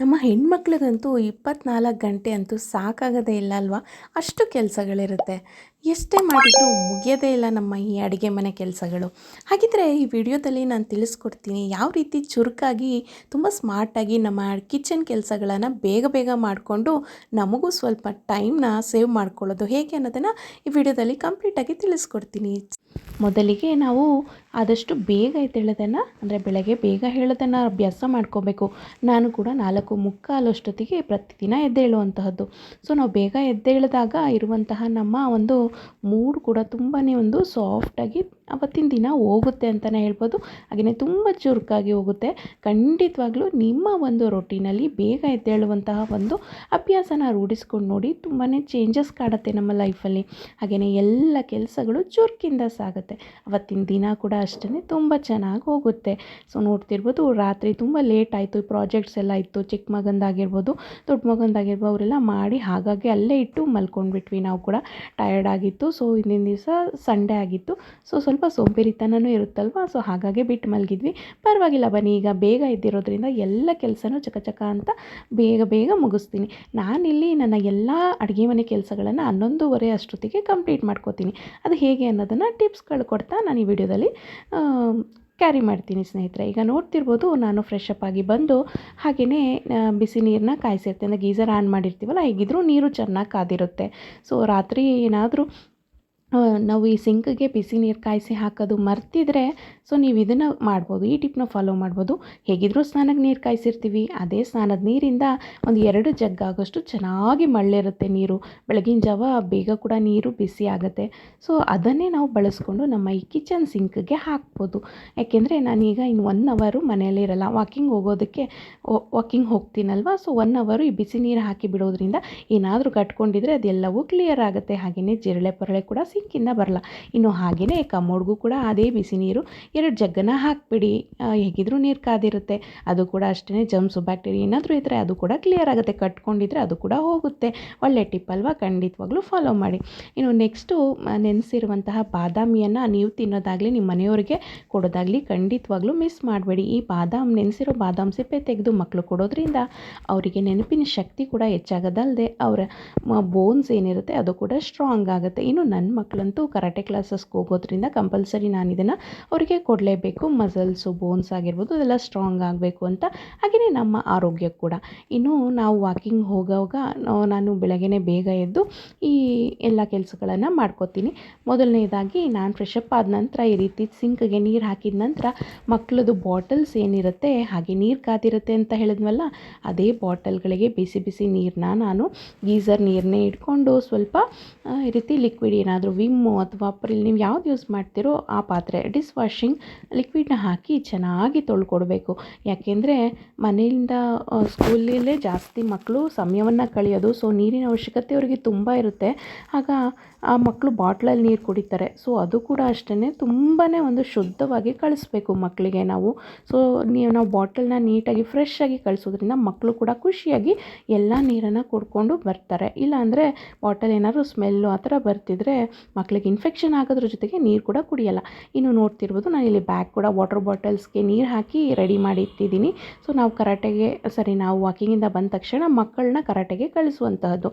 ನಮ್ಮ ಹೆಣ್ಮಕ್ಳಿಗಂತೂ ಇಪ್ಪತ್ನಾಲ್ಕು ಗಂಟೆ ಅಂತೂ ಸಾಕಾಗೋದೇ ಇಲ್ಲ ಅಲ್ವಾ? ಅಷ್ಟು ಕೆಲಸಗಳಿರುತ್ತೆ. ಎಷ್ಟೇ ಮಾಡಿದರೂ ಮುಗಿಯೋದೇ ಇಲ್ಲ ನಮ್ಮ ಈ ಅಡುಗೆ ಮನೆ ಕೆಲಸಗಳು. ಹಾಗಿದ್ರೆ ಈ ವಿಡಿಯೋದಲ್ಲಿ ನಾನು ತಿಳಿಸ್ಕೊಡ್ತೀನಿ, ಯಾವ ರೀತಿ ಚುರುಕಾಗಿ, ತುಂಬ ಸ್ಮಾರ್ಟಾಗಿ ನಮ್ಮ ಕಿಚನ್ ಕೆಲಸಗಳನ್ನು ಬೇಗ ಬೇಗ ಮಾಡಿಕೊಂಡು ನಮಗೂ ಸ್ವಲ್ಪ ಟೈಮ್ನ ಸೇವ್ ಮಾಡ್ಕೊಳ್ಳೋದು ಹೇಗೆ ಅನ್ನೋದನ್ನು ಈ ವಿಡಿಯೋದಲ್ಲಿ ಕಂಪ್ಲೀಟಾಗಿ ತಿಳಿಸ್ಕೊಡ್ತೀನಿ. ಮೊದಲಿಗೆ ನಾವು ಆದಷ್ಟು ಬೇಗ ಎದ್ದೇಳೋದನ್ನು, ಅಂದರೆ ಬೆಳಗ್ಗೆ ಬೇಗ ಹೇಳೋದನ್ನು ಅಭ್ಯಾಸ ಮಾಡ್ಕೋಬೇಕು. ನಾನು ಕೂಡ ನಾಲ್ಕು ಮುಕ್ಕಾಲು ಅಷ್ಟೊತ್ತಿಗೆ ಪ್ರತಿದಿನ ಎದ್ದೇಳುವಂತಹದ್ದು. ಸೊ ನಾವು ಬೇಗ ಎದ್ದೇಳಿದಾಗ ಇರುವಂತಹ ನಮ್ಮ ಒಂದು ಮೂಡ್ ಕೂಡ ತುಂಬಾ ಒಂದು ಸಾಫ್ಟಾಗಿ ಅವತ್ತಿನ ದಿನ ಹೋಗುತ್ತೆ ಅಂತಲೇ ಹೇಳ್ಬೋದು. ಹಾಗೆಯೇ ತುಂಬ ಚುರುಕಾಗಿ ಹೋಗುತ್ತೆ. ಖಂಡಿತವಾಗ್ಲೂ ನಿಮ್ಮ ಒಂದು ರೊಟೀನಲ್ಲಿ ಬೇಗ ಎದ್ದೇಳುವಂತಹ ಒಂದು ಅಭ್ಯಾಸನ ರೂಢಿಸ್ಕೊಂಡು ನೋಡಿ ತುಂಬಾ ಚೇಂಜಸ್ ಕಾಡುತ್ತೆ ನಮ್ಮ ಲೈಫಲ್ಲಿ ಹಾಗೆಯೇ ಎಲ್ಲ ಕೆಲಸಗಳು ಚುರುಕಿಂದ ಸಾಗುತ್ತೆ. ಅವತ್ತಿನ ದಿನ ಕೂಡ ಅಷ್ಟೇ ತುಂಬ ಚೆನ್ನಾಗಿ ಹೋಗುತ್ತೆ. ಸೊ ನೋಡ್ತಿರ್ಬೋದು ರಾತ್ರಿ ತುಂಬ ಲೇಟ್ ಆಯಿತು ಪ್ರಾಜೆಕ್ಟ್ಸ್ ಎಲ್ಲ ಇತ್ತು. ಚಿಕ್ಕ ಮಗಂದಾಗಿರ್ಬೋದು, ದೊಡ್ಡ ಮಗಂದಾಗಿರ್ಬೋದು, ಅವರೆಲ್ಲ ಮಾಡಿ ಹಾಗಾಗಿ ಅಲ್ಲೇ ಇಟ್ಟು ಮಲ್ಕೊಂಡ್ಬಿಟ್ವಿ. ನಾವು ಕೂಡ ಟಯರ್ಡ್ ಆಗಿತ್ತು. ಸೊ ಹಿಂದಿನ ದಿವಸ ಸಂಡೇ ಆಗಿತ್ತು. ಸೊ ಸ್ವಲ್ಪ ಸೋಂಬೇರಿತನವೂ ಇರುತ್ತಲ್ವ? ಸೊ ಹಾಗಾಗಿ ಬಿಟ್ಟು ಮಲಗಿದ್ವಿ. ಪರವಾಗಿಲ್ಲ ಬನ್ನಿ, ಈಗ ಬೇಗ ಇದ್ದಿರೋದ್ರಿಂದ ಎಲ್ಲ ಕೆಲಸನೂ ಚಕ ಅಂತ ಬೇಗ ಬೇಗ ಮುಗಿಸ್ತೀನಿ. ನಾನಿಲ್ಲಿ ನನ್ನ ಎಲ್ಲ ಅಡುಗೆ ಮನೆ ಕೆಲಸಗಳನ್ನು ಹನ್ನೊಂದುವರೆ ಅಷ್ಟೊತ್ತಿಗೆ ಕಂಪ್ಲೀಟ್ ಮಾಡ್ಕೋತೀನಿ. ಅದು ಹೇಗೆ ಅನ್ನೋದನ್ನು ಟಿಪ್ಸ್ಗಳು ಕೊಡ್ತಾ ನಾನು ಈ ವಿಡಿಯೋದಲ್ಲಿ ಕ್ಯಾರಿ ಮಾಡ್ತೀನಿ ಸ್ನೇಹಿತರೆ. ಈಗ ನೋಡ್ತಿರ್ಬೋದು ನಾನು ಫ್ರೆಶ್ ಅಪ್ ಆಗಿ ಬಂದು ಹಾಗೆಯೇ ಬಿಸಿ ನೀರನ್ನ ಕಾಯಿಸಿರ್ತೀನಿ. ಅಂದರೆ ಗೀಸರ್ ಆನ್ ಮಾಡಿರ್ತೀವಲ್ಲ, ಹೇಗಿದ್ರೂ ನೀರು ಚೆನ್ನಾಗಿ ಕಾದಿರುತ್ತೆ. ಸೊ ರಾತ್ರಿ ಏನಾದರೂ ನಾವು ಈ ಸಿಂಕ್ಗೆ ಬಿಸಿ ನೀರು ಕಾಯಿಸಿ ಹಾಕೋದು ಮರ್ತಿದ್ರೆ ಸೊ ನೀವು ಇದನ್ನು ಮಾಡ್ಬೋದು. ಈ ಟಿಪ್ನ ಫಾಲೋ ಮಾಡ್ಬೋದು. ಹೇಗಿದ್ದರೂ ಸ್ನಾನಕ್ಕೆ ನೀರು ಕಾಯಿಸಿರ್ತೀವಿ. ಅದೇ ಸ್ನಾನದ ನೀರಿಂದ ಒಂದು ಎರಡು ಜಗ್ ಆಗೋಷ್ಟು ಚೆನ್ನಾಗಿ ಮಳ್ಳಿರುತ್ತೆ ನೀರು. ಬೆಳಗಿನ ಜಾವ ಬೇಗ ಕೂಡ ನೀರು ಬಿಸಿ ಆಗುತ್ತೆ. ಸೊ ಅದನ್ನೇ ನಾವು ಬಳಸ್ಕೊಂಡು ನಮ್ಮ ಈ ಕಿಚನ್ ಸಿಂಕ್ಗೆ ಹಾಕ್ಬೋದು. ಯಾಕೆಂದರೆ ನಾನೀಗ ಇನ್ನು ಒನ್ ಅವರು ಮನೆಯಲ್ಲಿ ಇರಲ್ಲ. ವಾಕಿಂಗ್ ಹೋಗೋದಕ್ಕೆ ವಾಕಿಂಗ್ ಹೋಗ್ತೀನಲ್ವ? ಸೊ ಒನ್ ಅವರು ಈ ಬಿಸಿ ನೀರು ಹಾಕಿ ಬಿಡೋದ್ರಿಂದ ಏನಾದರೂ ಕಟ್ಕೊಂಡಿದ್ರೆ ಅದೆಲ್ಲವೂ ಕ್ಲಿಯರ್ ಆಗುತ್ತೆ. ಹಾಗೆಯೇ ಜಿರಳೆ ಪರಳೆ ಕೂಡ ಸಿಂಕಿಂದ ಬರಲ್ಲ ಇನ್ನು ಹಾಗೆಯೇ ಕಮೋಡ್ಗೂ ಕೂಡ ಅದೇ ಬಿಸಿ ನೀರು, ಎರಡು ಜಗ್ಗನ ಹಾಕಿಬಿಡಿ. ಹೇಗಿದ್ರೂ ನೀರು ಕಾದಿರುತ್ತೆ. ಅದು ಕೂಡ ಅಷ್ಟೇ ಜಮ್ಸು ಬ್ಯಾಕ್ಟೀರಿಯಾ ಏನಾದರೂ ಇದ್ದರೆ ಅದು ಕೂಡ ಕ್ಲಿಯರ್ ಆಗುತ್ತೆ. ಕಟ್ಕೊಂಡಿದ್ರೆ ಅದು ಕೂಡ ಹೋಗುತ್ತೆ. ಒಳ್ಳೆ ಟಿಪ್ ಅಲ್ವಾ? ಖಂಡಿತವಾಗ್ಲೂ ಫಾಲೋ ಮಾಡಿ. ಇನ್ನು ನೆಕ್ಸ್ಟು ನೆನೆಸಿರುವಂತಹ ಬಾದಾಮಿಯನ್ನು ನೀವು ತಿನ್ನೋದಾಗಲಿ ನಿಮ್ಮ ಮನೆಯವರಿಗೆ ಕೊಡೋದಾಗಲಿ ಖಂಡಿತವಾಗ್ಲೂ ಮಿಸ್ ಮಾಡಬೇಡಿ. ಈ ಬಾದಾಮ್, ನೆನೆಸಿರೋ ಬಾದಾಮ್ ಸಿಪ್ಪೆ ತೆಗೆದು ಮಕ್ಕಳು ಕೊಡೋದ್ರಿಂದ ಅವರಿಗೆ ನೆನಪಿನ ಶಕ್ತಿ ಕೂಡ ಹೆಚ್ಚಾಗೋದಲ್ಲದೆ ಅವರ ಬೋನ್ಸ್ ಏನಿರುತ್ತೆ ಅದು ಕೂಡ ಸ್ಟ್ರಾಂಗ್ ಆಗುತ್ತೆ. ಇನ್ನು ನನ್ನ ಮಕ್ಕಳಂತೂ ಕರಾಟೆ ಕ್ಲಾಸಸ್ಗೆ ಹೋಗೋದ್ರಿಂದ ಕಂಪಲ್ಸರಿ ನಾನು ಇದನ್ನು ಅವರಿಗೆ ಕೊಡಲೇಬೇಕು. ಮಸಲ್ಸು, ಬೋನ್ಸ್ ಆಗಿರ್ಬೋದು ಅದೆಲ್ಲ ಸ್ಟ್ರಾಂಗ್ ಆಗಬೇಕು ಅಂತ. ಹಾಗೆಯೇ ನಮ್ಮ ಆರೋಗ್ಯ ಕೂಡ. ಇನ್ನು ನಾವು ವಾಕಿಂಗ್ ಹೋಗೋವಾಗ ನಾನು ಬೆಳಗ್ಗೆ ಬೇಗ ಎದ್ದು ಈ ಎಲ್ಲ ಕೆಲಸಗಳನ್ನು ಮಾಡ್ಕೋತೀನಿ. ಮೊದಲನೇದಾಗಿ ನಾನು ಫ್ರೆಶಪ್ ಆದ ನಂತರ ಈ ರೀತಿ ಸಿಂಕ್ಗೆ ನೀರು ಹಾಕಿದ ನಂತರ ಮಕ್ಕಳದು ಬಾಟಲ್ಸ್ ಏನಿರುತ್ತೆ, ಹಾಗೆ ನೀರು ಕಾದಿರುತ್ತೆ ಅಂತ ಹೇಳಿದ್ವಲ್ಲ ಅದೇ ಬಾಟಲ್ಗಳಿಗೆ ಬಿಸಿ ಬಿಸಿ ನೀರನ್ನ ನಾನು ಗೀಸರ್ ನೀರನ್ನೇ ಇಟ್ಕೊಂಡು ಸ್ವಲ್ಪ ಈ ರೀತಿ ಲಿಕ್ವಿಡ್ ಏನಾದರೂ ವಿಮ್ಮು ಅಥವಾ ಅಪ್ರಿಲ್ ನೀವು ಯಾವ್ದು ಯೂಸ್ ಮಾಡ್ತೀರೋ ಆ ಪಾತ್ರೆ ಡಿಸ್ ವಾಷಿಂಗ್ ಲಿಕ್ವಿಡ್ನ ಹಾಕಿ ಚೆನ್ನಾಗಿ ತೊಳ್ಕೊಡ್ಬೇಕು. ಯಾಕೆಂದರೆ ಮನೆಯಿಂದ ಸ್ಕೂಲಲ್ಲೇ ಜಾಸ್ತಿ ಮಕ್ಕಳು ಸಮಯವನ್ನು ಕಳೆಯೋದು ಸೊ ನೀರಿನ ಅವಶ್ಯಕತೆ ಅವರಿಗೆ ತುಂಬ ಇರುತ್ತೆ. ಆಗ ಆ ಮಕ್ಕಳು ಬಾಟ್ಲಲ್ಲಿ ನೀರು ಕುಡಿತಾರೆ. ಸೊ ಅದು ಕೂಡ ಅಷ್ಟೇ ತುಂಬಾ ಒಂದು ಶುದ್ಧವಾಗಿ ಕಳಿಸ್ಬೇಕು ಮಕ್ಕಳಿಗೆ ನಾವು. ಸೊ ನೀವು, ನಾವು ಬಾಟಲ್ನ ನೀಟಾಗಿ ಫ್ರೆಶ್ ಆಗಿ ಕಳಿಸೋದ್ರಿಂದ ಮಕ್ಕಳು ಕೂಡ ಖುಷಿಯಾಗಿ ಎಲ್ಲ ನೀರನ್ನು ಕುಡ್ಕೊಂಡು ಬರ್ತಾರೆ. ಇಲ್ಲಾಂದರೆ ಬಾಟಲ್ ಏನಾದರೂ ಸ್ಮೆಲ್ಲು ಆ ಥರ ಬರ್ತಿದ್ರೆ ಮಕ್ಕಳಿಗೆ ಇನ್ಫೆಕ್ಷನ್ ಆಗೋದ್ರ ಜೊತೆಗೆ ನೀರು ಕೂಡ ಕುಡಿಯಲ್ಲ. ಇನ್ನು ನೋಡ್ತಿರ್ಬೋದು ನಾನು ಇಲ್ಲಿ ಬ್ಯಾಗ್ ಕೂಡ ವಾಟರ್ ಬಾಟಲ್ಸ್ಗೆ ನೀರು ಹಾಕಿ ರೆಡಿ ಮಾಡಿ ಇಟ್ಟಿದ್ದೀನಿ. ಸೊ ನಾವು ಕರಾಟೆಗೆ ಸರಿ ನಾವು ವಾಕಿಂಗಿಂದ ಬಂದ ತಕ್ಷಣ ಮಕ್ಕಳನ್ನ ಕರಾಟೆಗೆ ಕಳಿಸುವಂತಹದ್ದು.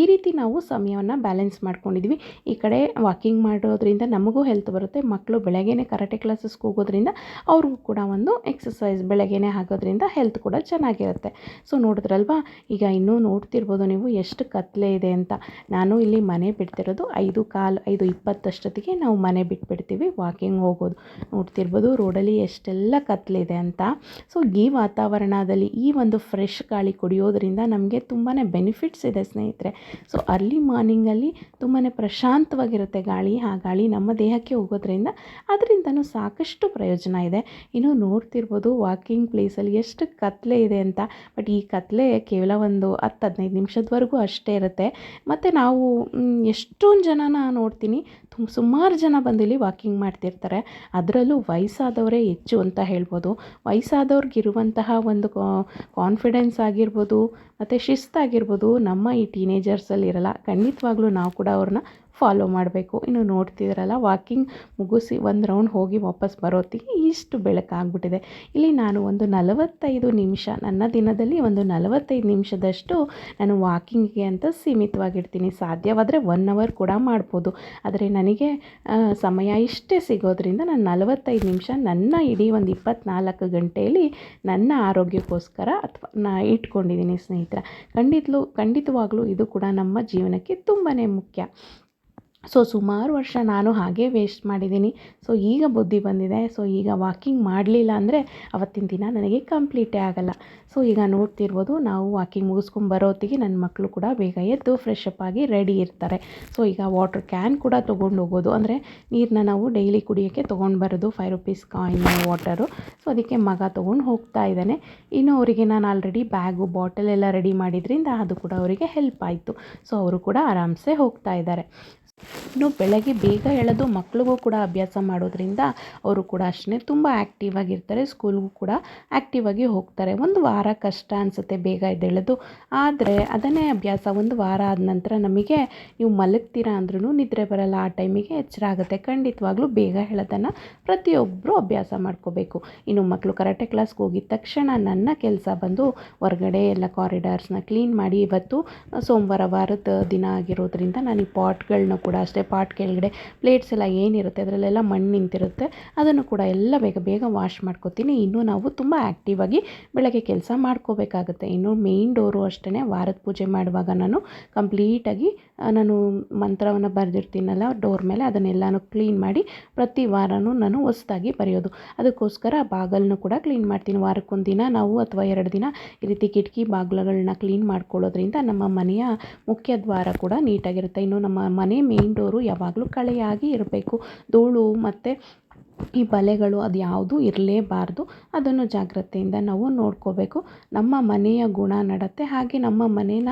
ಈ ರೀತಿ ನಾವು ಸಮಯವನ್ನು ಬ್ಯಾಲೆನ್ಸ್ ಮಾಡ್ಕೊಂಡಿದ್ವಿ. ಈ ಕಡೆ ವಾಕಿಂಗ್ ಮಾಡೋದ್ರಿಂದ ನಮಗೂ ಹೆಲ್ತ್ ಬರುತ್ತೆ. ಮಕ್ಕಳು ಬೆಳಗ್ಗೆನೇ ಕರಾಟೆ ಕ್ಲಾಸಸ್ಗೆ ಹೋಗೋದ್ರಿಂದ ಅವ್ರಿಗೂ ಕೂಡ ಒಂದು ಎಕ್ಸಸೈಸ್ ಬೆಳಗ್ಗೆನೇ ಆಗೋದ್ರಿಂದ ಹೆಲ್ತ್ ಕೂಡ ಚೆನ್ನಾಗಿರುತ್ತೆ. ಸೊ ನೋಡಿದ್ರಲ್ವಾ? ಈಗ ಇನ್ನೂ ನೋಡ್ತಿರ್ಬೋದು ನೀವು ಎಷ್ಟು ಕತ್ಲೆ ಇದೆ ಅಂತ. ನಾನು ಇಲ್ಲಿ ಮನೆ ಬಿಡ್ತಿರೋದು ಐದು ಕಾಲು ಐದು ಇಪ್ಪತ್ತಷ್ಟೊತ್ತಿಗೆ ನಾವು ಮನೆ ಬಿಟ್ಬಿಡ್ತೀವಿ ವಾಕಿಂಗ್ ಹೋಗೋದು. ನೋಡ್ತಿರ್ಬೋದು ರೋಡಲ್ಲಿ ಎಷ್ಟೆಲ್ಲ ಕತ್ಲಿದೆ ಅಂತ. ಸೊ ಈ ವಾತಾವರಣದಲ್ಲಿ ಈ ಒಂದು ಫ್ರೆಶ್ ಗಾಳಿ ಕುಡಿಯೋದ್ರಿಂದ ನಮಗೆ ತುಂಬಾ ಬೆನಿಫಿಟ್ಸ್ ಇದೆ ಸ್ನೇಹಿತರೆ. ಸೊ ಅರ್ಲಿ ಮಾರ್ನಿಂಗಲ್ಲಿ ತುಂಬಾ ಪ್ರಶಾಂತವಾಗಿರುತ್ತೆ ಗಾಳಿ. ಆ ಗಾಳಿ ನಮ್ಮ ದೇಹಕ್ಕೆ ಹೋಗೋದ್ರಿಂದ ಅದರಿಂದನೂ ಸಾಕಷ್ಟು ಪ್ರಯೋಜನ ಇದೆ. ಇನ್ನು ನೋಡ್ತಿರ್ಬೋದು ವಾಕಿಂಗ್ ಪ್ಲೇಸಲ್ಲಿ ಎಷ್ಟು ಕತ್ತಲೆ ಇದೆ ಅಂತ. ಬಟ್ ಈ ಕತ್ತಲೆ ಕೇವಲ ಒಂದು ಹತ್ತು ಹದಿನೈದು ನಿಮಿಷದವರೆಗೂ ಅಷ್ಟೇ ಇರುತ್ತೆ. ಮತ್ತು ನಾವು ಎಷ್ಟೊಂದು ಜನನ ನೋಡ್ತೀನಿ. ತುಂಬ ಸುಮಾರು ಜನ ಬಂದು ಇಲ್ಲಿ ವಾಕಿಂಗ್ ಮಾಡ್ತಿರ್ತಾರೆ. ಅದರಲ್ಲೂ ವಯಸ್ಸಾದವರೇ ಹೆಚ್ಚು ಅಂತ ಹೇಳ್ಬೋದು. ವಯಸ್ಸಾದವ್ರಿಗಿರುವಂತಹ ಒಂದು ಕಾನ್ಫಿಡೆನ್ಸ್ ಆಗಿರ್ಬೋದು, ಮತ್ತು ಶಿಸ್ತಾಗಿರ್ಬೋದು ನಮ್ಮ ಈ ಟೀನೇಜರ್ಸಲ್ಲಿ ಇರಲ್ಲ ಖಂಡಿತವಾಗ್ಲೂ ನಾವು ಕೂಡ ಅವ್ರನ್ನ ಫಾಲೋ ಮಾಡಬೇಕು. ಇನ್ನು ನೋಡ್ತಿದ್ದೀರಲ್ಲ ವಾಕಿಂಗ್ ಮುಗಿಸಿ ಒಂದು ರೌಂಡ್ ಹೋಗಿ ವಾಪಸ್ ಬರೋತ್ತಿಗೆ ಇಷ್ಟು ಬೆಳಕಾಗ್ಬಿಟ್ಟಿದೆ ಇಲ್ಲಿ ನಾನು ಒಂದು ನಲವತ್ತೈದು ನಿಮಿಷ, ನನ್ನ ದಿನದಲ್ಲಿ ಒಂದು ನಲವತ್ತೈದು ನಿಮಿಷದಷ್ಟು ನಾನು ವಾಕಿಂಗ್ಗೆ ಅಂತ ಸೀಮಿತವಾಗಿರ್ತೀನಿ. ಸಾಧ್ಯವಾದರೆ ಒನ್ ಅವರ್ ಕೂಡ ಮಾಡ್ಬೋದು. ಆದರೆ ನನಗೆ ಸಮಯ ಇಷ್ಟೇ ಸಿಗೋದ್ರಿಂದ ನಾನು ನಲವತ್ತೈದು ನಿಮಿಷ ನನ್ನ ಇಡೀ ಒಂದು ಇಪ್ಪತ್ನಾಲ್ಕು ಗಂಟೆಯಲ್ಲಿ ನನ್ನ ಆರೋಗ್ಯಕ್ಕೋಸ್ಕರ ಅಥವಾ ನಾ ಇಟ್ಕೊಂಡಿದ್ದೀನಿ ಸ್ನೇಹಿತರ. ಖಂಡಿತಲು, ಖಂಡಿತವಾಗಲೂ ಇದು ಕೂಡ ನಮ್ಮ ಜೀವನಕ್ಕೆ ತುಂಬಾ ಮುಖ್ಯ. ಸೊ ಸುಮಾರು ವರ್ಷ ನಾನು ಹಾಗೇ ವೇಸ್ಟ್ ಮಾಡಿದ್ದೀನಿ. ಸೊ ಈಗ ಬುದ್ಧಿ ಬಂದಿದೆ. ಸೊ ಈಗ ವಾಕಿಂಗ್ ಮಾಡಲಿಲ್ಲ ಅಂದರೆ ಅವತ್ತಿನ ದಿನ ನನಗೆ ಕಂಪ್ಲೀಟೇ ಆಗಲ್ಲ. ಸೊ ಈಗ ನೋಡ್ತಿರ್ಬೋದು ನಾವು ವಾಕಿಂಗ್ ಮುಗಿಸ್ಕೊಂಡು ಬರೋತ್ತಿಗೆ ನನ್ನ ಮಕ್ಕಳು ಕೂಡ ಬೇಗ ಎದ್ದು ಫ್ರೆಶ್ ಅಪ್ ಆಗಿ ರೆಡಿ ಇರ್ತಾರೆ. ಸೊ ಈಗ ವಾಟರ್ ಕ್ಯಾನ್ ಕೂಡ ತೊಗೊಂಡು ಹೋಗೋದು. ಅಂದರೆ ನೀರನ್ನ ನಾವು ಡೈಲಿ ಕುಡಿಯೋಕ್ಕೆ ತೊಗೊಂಡು ಬರೋದು five rupees coin water so ಅದಕ್ಕೆ ಮಗ ತೊಗೊಂಡು ಹೋಗ್ತಾ ಇದ್ದಾನೆ. ಇನ್ನು ಅವರಿಗೆ ನಾನು ಆಲ್ರೆಡಿ ಬ್ಯಾಗು ಬಾಟಲ್ ಎಲ್ಲ ರೆಡಿ ಮಾಡಿದ್ರಿಂದ ಅದು ಕೂಡ ಅವರಿಗೆ ಹೆಲ್ಪ್ ಆಯಿತು. ಸೊ ಅವರು ಕೂಡ ಆರಾಮ್ಸೆ ಹೋಗ್ತಾ ಇದ್ದಾರೆ. ಇನ್ನು ಬೆಳಗ್ಗೆ ಬೇಗ ಎಳೆದು ಮಕ್ಳಿಗೂ ಕೂಡ ಅಭ್ಯಾಸ ಮಾಡೋದ್ರಿಂದ ಅವರು ಕೂಡ ಅಷ್ಟೇ ತುಂಬ ಆ್ಯಕ್ಟಿವ್ ಆಗಿರ್ತಾರೆ ಸ್ಕೂಲ್ಗೂ ಕೂಡ ಆ್ಯಕ್ಟಿವ್ ಆಗಿ ಹೋಗ್ತಾರೆ. ಒಂದು ವಾರ ಕಷ್ಟ ಅನಿಸುತ್ತೆ ಬೇಗ ಎದ್ದೇಳೋದು. ಆದರೆ ಅದನ್ನೇ ಅಭ್ಯಾಸ ಒಂದು ವಾರ ಆದ ನಂತರ ನಮಗೆ ನೀವು ಮಲಗ್ತೀರಾ ಅಂದ್ರೂ ನಿದ್ರೆ ಬರಲ್ಲ, ಆ ಟೈಮಿಗೆ ಎಚ್ಚರ ಆಗುತ್ತೆ. ಖಂಡಿತವಾಗ್ಲೂ ಬೇಗ ಹೇಳೋದನ್ನು ಪ್ರತಿಯೊಬ್ಬರು ಅಭ್ಯಾಸ ಮಾಡ್ಕೋಬೇಕು. ಇನ್ನು ಮಕ್ಕಳು ಕರಾಟೆ ಕ್ಲಾಸ್ಗೆ ಹೋಗಿದ ತಕ್ಷಣ ನನ್ನ ಕೆಲಸ ಬಂದು ಹೊರಗಡೆ ಎಲ್ಲ ಕಾರಿಡಾರ್ಸ್ನ ಕ್ಲೀನ್ ಮಾಡಿ ಇವತ್ತು ಸೋಮವಾರ ವಾರದ ದಿನ ಆಗಿರೋದ್ರಿಂದ ನಾನು ಈ ಪಾಟ್ಗಳನ್ನ ಅಷ್ಟೇ ಪಾಟ್ ಕೆಳಗಡೆ ಪ್ಲೇಟ್ಸ್ ಎಲ್ಲ ಏನಿರುತ್ತೆ, ಅದರಲ್ಲೆಲ್ಲ ಮಣ್ಣು ನಿಂತಿರುತ್ತೆ. ಅದನ್ನು ಕೂಡ ಎಲ್ಲ ಬೇಗ ಬೇಗ ವಾಶ್ ಮಾಡ್ಕೋತೀನಿ. ಇನ್ನು ನಾವು ತುಂಬ ಆ್ಯಕ್ಟಿವ್ ಆಗಿ ಬೆಳಗ್ಗೆ ಕೆಲಸ ಮಾಡ್ಕೋಬೇಕಾಗುತ್ತೆ. ಇನ್ನು ಮೇಯ್ನ್ ಡೋರು ಅಷ್ಟೇ ವಾರದ ಪೂಜೆ ಮಾಡುವಾಗ ನಾನು ಕಂಪ್ಲೀಟಾಗಿ ನಾನು ಮಂತ್ರವನ್ನು ಬರೆದಿರ್ತೀನಲ್ಲ ಡೋರ್ ಮೇಲೆ, ಅದನ್ನೆಲ್ಲನೂ ಕ್ಲೀನ್ ಮಾಡಿ ಪ್ರತಿ ವಾರನೂ ನಾನು ಹೊಸ್ದಾಗಿ ಬರೆಯೋದು. ಅದಕ್ಕೋಸ್ಕರ ಬಾಗಲನ್ನು ಕೂಡ ಕ್ಲೀನ್ ಮಾಡ್ತೀನಿ. ವಾರಕ್ಕೊಂದು ದಿನ ನಾವು ಅಥವಾ ಎರಡು ದಿನ ಈ ರೀತಿ ಕಿಟಕಿ ಬಾಗಿಲುಗಳನ್ನ ಕ್ಲೀನ್ ಮಾಡ್ಕೊಳ್ಳೋದ್ರಿಂದ ನಮ್ಮ ಮನೆಯ ಮುಖ್ಯ ದ್ವಾರ ಕೂಡ ನೀಟಾಗಿರುತ್ತೆ. ಇನ್ನು ನಮ್ಮ ಮನೆ ಮೇನ್ ಯಾವಾಗಲೂ ಕಳೆಯಾಗಿ ಇರಬೇಕು. ಧೂಳು ಮತ್ತು ಈ ಬಲೆಗಳು ಅದು ಯಾವುದೂ ಇರಲೇಬಾರ್ದು. ಅದನ್ನು ಜಾಗ್ರತೆಯಿಂದ ನಾವು ನೋಡ್ಕೋಬೇಕು. ನಮ್ಮ ಮನೆಯ ಗುಣ ನಡತ್ತೆ ಹಾಗೆ ನಮ್ಮ ಮನೇನ,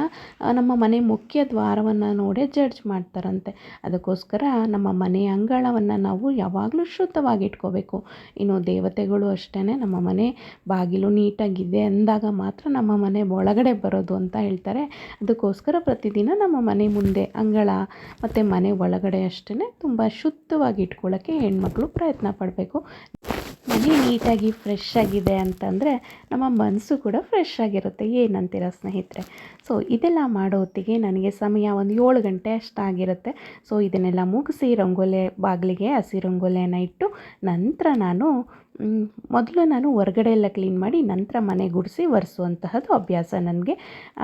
ನಮ್ಮ ಮನೆ ಮುಖ್ಯ ದ್ವಾರವನ್ನು ನೋಡೇ ಜಡ್ಜ್ ಮಾಡ್ತಾರಂತೆ. ಅದಕ್ಕೋಸ್ಕರ ನಮ್ಮ ಮನೆಯ ಅಂಗಳವನ್ನು ನಾವು ಯಾವಾಗಲೂ ಶುದ್ಧವಾಗಿ ಇಟ್ಕೋಬೇಕು ಇನ್ನು ದೇವತೆಗಳು ಅಷ್ಟೇ ನಮ್ಮ ಮನೆ ಬಾಗಿಲು ನೀಟಾಗಿದೆ ಅಂದಾಗ ಮಾತ್ರ ನಮ್ಮ ಮನೆ ಒಳಗಡೆ ಬರೋದು ಅಂತ ಹೇಳ್ತಾರೆ. ಅದಕ್ಕೋಸ್ಕರ ಪ್ರತಿದಿನ ನಮ್ಮ ಮನೆ ಮುಂದೆ ಅಂಗಳ ಮತ್ತು ಮನೆ ಒಳಗಡೆ ಅಷ್ಟೇ ತುಂಬ ಶುದ್ಧವಾಗಿ ಇಟ್ಕೊಳ್ಳೋಕ್ಕೆ ಹೆಣ್ಮಕ್ಳು ಪ್ರಯತ್ನ ಪಡಬೇಕು ಮನೆ ನೀಟಾಗಿ ಫ್ರೆಶ್ ಆಗಿದೆ ಅಂತಂದರೆ ನಮ್ಮ ಮನಸ್ಸು ಕೂಡ ಫ್ರೆಶ್ ಆಗಿರುತ್ತೆ. ಏನಂತೀರ ಸ್ನೇಹಿತರೆ? ಸೊ ಇದೆಲ್ಲ ಮಾಡೋ ಹೊತ್ತಿಗೆ ನನಗೆ ಸಮಯ ಒಂದು ಏಳು ಗಂಟೆ ಅಷ್ಟಾಗಿರುತ್ತೆ ಸೊ ಇದನ್ನೆಲ್ಲ ಮುಗಿಸಿ ರಂಗೋಲೆ ಬಾಗಿಲಿಗೆ ಹಸಿ ರಂಗೋಲಿಯನ್ನು ಇಟ್ಟು ನಂತರ ನಾನು ಮೊದಲು ನಾನು ಹೊರಗಡೆ ಎಲ್ಲ ಕ್ಲೀನ್ ಮಾಡಿ ನಂತರ ಮನೆ ಗುಡಿಸಿ ಒರೆಸುವಂತಹದ್ದು ಅಭ್ಯಾಸ ನನಗೆ.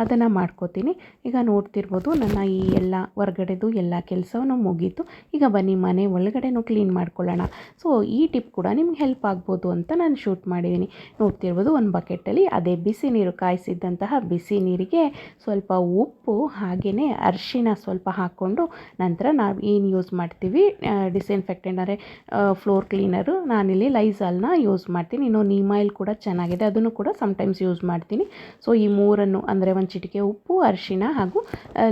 ಅದನ್ನು ಮಾಡ್ಕೋತೀನಿ. ಈಗ ನೋಡ್ತಿರ್ಬೋದು ನನ್ನ ಈ ಎಲ್ಲ ಹೊರಗಡೆದು ಎಲ್ಲ ಕೆಲಸವನ್ನು ಮುಗೀತು. ಈಗ ಬನ್ನಿ, ಮನೆ ಒಳಗಡೆನೂ ಕ್ಲೀನ್ ಮಾಡ್ಕೊಳ್ಳೋಣ. ಸೊ ಈ ಟಿಪ್ ಕೂಡ ನಿಮ್ಗೆ ಹೆಲ್ಪ್ ಆಗ್ಬೋದು ಅಂತ ನಾನು ಶೂಟ್ ಮಾಡಿದ್ದೀನಿ. ನೋಡ್ತಿರ್ಬೋದು ಒಂದು ಬಕೆಟಲ್ಲಿ ಅದೇ ಬಿಸಿ ನೀರು ಕಾಯಿಸಿದ್ದಂತಹ ಬಿಸಿ ನೀರಿಗೆ ಸ್ವಲ್ಪ ಉಪ್ಪು ಹಾಗೆಯೇ ಅರಿಶಿನ ಸ್ವಲ್ಪ ಹಾಕ್ಕೊಂಡು ನಂತರ ನಾವು ಏನು ಯೂಸ್ ಮಾಡ್ತೀವಿ ಡಿಸ್ಇನ್ಫೆಕ್ಟೆಂಟ್ ಅಂದರೆ ಫ್ಲೋರ್ ಕ್ಲೀನರು ನಾನಿಲ್ಲಿ ಲೈಸಾಲ್ನ ಯೂಸ್ ಮಾಡ್ತೀನಿ. ಇನ್ನು ನೀಮ್ ಆಯಿಲ್ ಕೂಡ ಚೆನ್ನಾಗಿದೆ. ಅದನ್ನು ಕೂಡ ಸಮ್ಟೈಮ್ಸ್ ಯೂಸ್ ಮಾಡ್ತೀನಿ. ಸೊ ಈ ಮೂರನ್ನು ಅಂದರೆ ಒಂದು ಚಿಟಿಕೆ ಉಪ್ಪು ಅರಿಶಿನ ಹಾಗೂ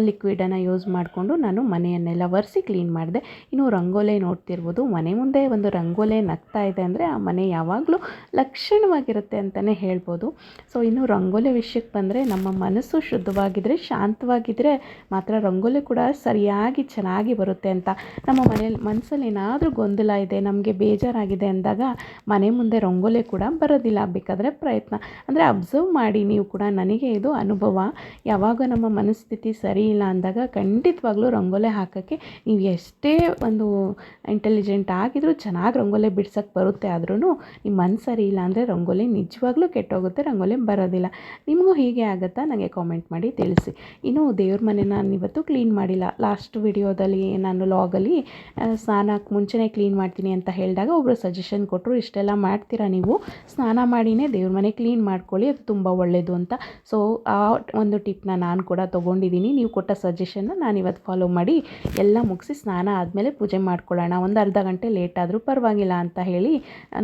ಲಿಕ್ವಿಡನ್ನು ಯೂಸ್ ಮಾಡಿಕೊಂಡು ನಾನು ಮನೆಯನ್ನೆಲ್ಲ ಒರೆಸಿ ಕ್ಲೀನ್ ಮಾಡಿದೆ. ಇನ್ನು ರಂಗೋಲೆ ನೋಡ್ತಿರ್ಬೋದು. ಮನೆ ಮುಂದೆ ಒಂದು ರಂಗೋಲೆ ನಗ್ತಾ ಇದೆ ಅಂದರೆ ಆ ಮನೆ ಯಾವಾಗಲೂ ಲಕ್ಷಣವಾಗಿರುತ್ತೆ ಅಂತಲೇ ಹೇಳ್ಬೋದು. ಸೊ ಇನ್ನು ರಂಗೋಲೆ ವಿಷಯಕ್ಕೆ ಬಂದರೆ ನಮ್ಮ ಮನಸ್ಸು ಶುದ್ಧವಾಗಿದ್ದರೆ ಶಾಂತವಾಗಿದ್ದರೆ ಮಾತ್ರ ರಂಗೋಲಿ ಕೂಡ ಸರಿಯಾಗಿ ಚೆನ್ನಾಗಿ ಬರುತ್ತೆ ಅಂತ. ನಮ್ಮ ಮನೇಲಿ ಮನಸ್ಸಲ್ಲಿ ಏನಾದರೂ ಗೊಂದಲ ಇದೆ, ನಮಗೆ ಬೇಜಾರಾಗಿದೆ ಅಂದಾಗ ಮನೆ ಮುಂದೆ ರಂಗೋಲೆ ಕೂಡ ಬರೋದಿಲ್ಲ. ಬೇಕಾದರೆ ಪ್ರಯತ್ನ. ಅಂದರೆ ಅಬ್ಸರ್ವ್ ಮಾಡಿ ನೀವು ಕೂಡ ನನಗೆ ಇದು ಅನುಭವ. ಯಾವಾಗ ನಮ್ಮ ಮನಸ್ಥಿತಿ ಸರಿ ಇಲ್ಲ ಅಂದಾಗ ಖಂಡಿತವಾಗ್ಲೂ ರಂಗೋಲೆ ಹಾಕೋಕ್ಕೆ ನೀವು ಎಷ್ಟೇ ಒಂದು ಇಂಟೆಲಿಜೆಂಟ್ ಆಗಿದ್ರೂ ಚೆನ್ನಾಗಿ ರಂಗೋಲೆ ಬಿಡ್ಸೋಕ್ಕೆ ಬರುತ್ತೆ ಆದ್ರೂ ನಿಮ್ಮ ಮನಸ್ಸು ಸರಿ ಇಲ್ಲ ಅಂದರೆ ರಂಗೋಲಿ ನಿಜವಾಗ್ಲೂ ಕೆಟ್ಟೋಗುತ್ತೆ, ರಂಗೋಲಿ ಬರೋದಿಲ್ಲ. ನಿಮಗೂ ಹೀಗೆ ಆಗುತ್ತಾ? ನನಗೆ ಕಾಮೆಂಟ್ ಮಾಡಿ ತಿಳಿಸಿ. ಇನ್ನು ದೇವ್ರ ಮನೆ ನಾನು ಇವತ್ತು ಕ್ಲೀನ್ ಮಾಡಿಲ್ಲ. ಲಾಸ್ಟ್ ವಿಡಿಯೋದಲ್ಲಿ ನಾನು ಲಾಗಲ್ಲಿ ಸ್ನಾನಕ್ಕೆ ಮುಂಚೆನೇ ಕ್ಲೀನ್ ಮಾಡ್ತೀನಿ ಅಂತ ಹೇಳಿದಾಗ ಒಬ್ಬರು ಸಜೆಷನ್ ಕೊಟ್ಟರು ಇಷ್ಟೆಲ್ಲ ಮಾಡ್ತೀರಾ ನೀವು? ಸ್ನಾನ ಮಾಡಿನೇ ದೇವ್ರ ಮನೆ ಕ್ಲೀನ್ ಮಾಡ್ಕೊಳ್ಳಿ, ಅದು ತುಂಬ ಒಳ್ಳೆಯದು ಅಂತ. ಸೊ ಆ ಒಂದು ಟಿಪ್ನ ನಾನು ಕೂಡ ತೊಗೊಂಡಿದ್ದೀನಿ ನೀವು ಕೊಟ್ಟ ಸಜೆಷನ್ನ ನಾನು ಇವತ್ತು ಫಾಲೋ ಮಾಡಿ, ಎಲ್ಲ ಮುಗಿಸಿ ಸ್ನಾನ ಆದಮೇಲೆ ಪೂಜೆ ಮಾಡ್ಕೊಳ್ಳೋಣ. ಒಂದು ಅರ್ಧ ಗಂಟೆ ಲೇಟ್ ಆದರೂ ಪರವಾಗಿಲ್ಲ ಅಂತ ಹೇಳಿ,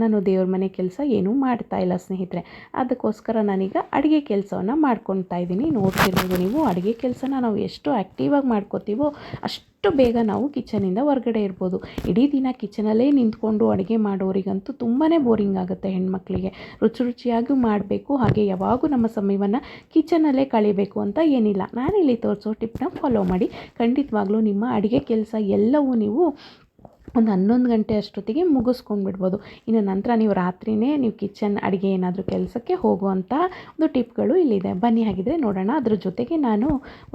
ನಾನು ದೇವ್ರ ಮನೆ ಕೆಲಸ ಏನೂ ಮಾಡ್ತಾ ಇಲ್ಲ ಸ್ನೇಹಿತರೆ. ಅದಕ್ಕೋಸ್ಕರ ನಾನೀಗ ಅಡುಗೆ ಕೆಲಸವನ್ನು ಮಾಡ್ಕೊತಾ ಇದ್ದೀನಿ. ನೋಡ್ತಿರ್ಬೋದು ನೀವು ಅಡುಗೆ ಕೆಲಸನ ನಾವು ಎಷ್ಟು ಆ್ಯಕ್ಟಿವಾಗಿ ಮಾಡ್ಕೋತೀವೋ ಅಷ್ಟು ಎಷ್ಟು ಬೇಗ ನಾವು ಕಿಚನಿಂದ ಹೊರಗಡೆ ಇರ್ಬೋದು. ಇಡೀ ದಿನ ಕಿಚನಲ್ಲೇ ನಿಂತ್ಕೊಂಡು ಅಡುಗೆ ಮಾಡೋರಿಗಂತೂ ತುಂಬಾ ಬೋರಿಂಗ್ ಆಗುತ್ತೆ ಹೆಣ್ಮಕ್ಳಿಗೆ. ರುಚಿ ರುಚಿಯಾಗಿ ಮಾಡಬೇಕು, ಹಾಗೆ ಯಾವಾಗೂ ನಮ್ಮ ಸಮಯವನ್ನು ಕಿಚನಲ್ಲೇ ಕಳಿಬೇಕು ಅಂತ ಏನಿಲ್ಲ. ನಾನಿಲ್ಲಿ ತೋರಿಸೋ ಟಿಪ್ನ ಫಾಲೋ ಮಾಡಿ. ಖಂಡಿತವಾಗ್ಲೂ ನಿಮ್ಮ ಅಡುಗೆ ಕೆಲಸ ಎಲ್ಲವೂ ನೀವು ಒಂದು ಹನ್ನೊಂದು ಗಂಟೆ ಅಷ್ಟೊತ್ತಿಗೆ ಮುಗಿಸ್ಕೊಂಡ್ಬಿಡ್ಬೋದು. ಇನ್ನು ನಂತರ ನೀವು ರಾತ್ರಿಯೇ ನೀವು ಕಿಚನ್ ಅಡುಗೆ ಏನಾದರೂ ಕೆಲಸಕ್ಕೆ ಹೋಗುವಂಥ ಒಂದು ಟಿಪ್ಗಳು ಇಲ್ಲಿದೆ. ಬನ್ನಿ ಹಾಗಿದ್ರೆ ನೋಡೋಣ. ಅದ್ರ ಜೊತೆಗೆ ನಾನು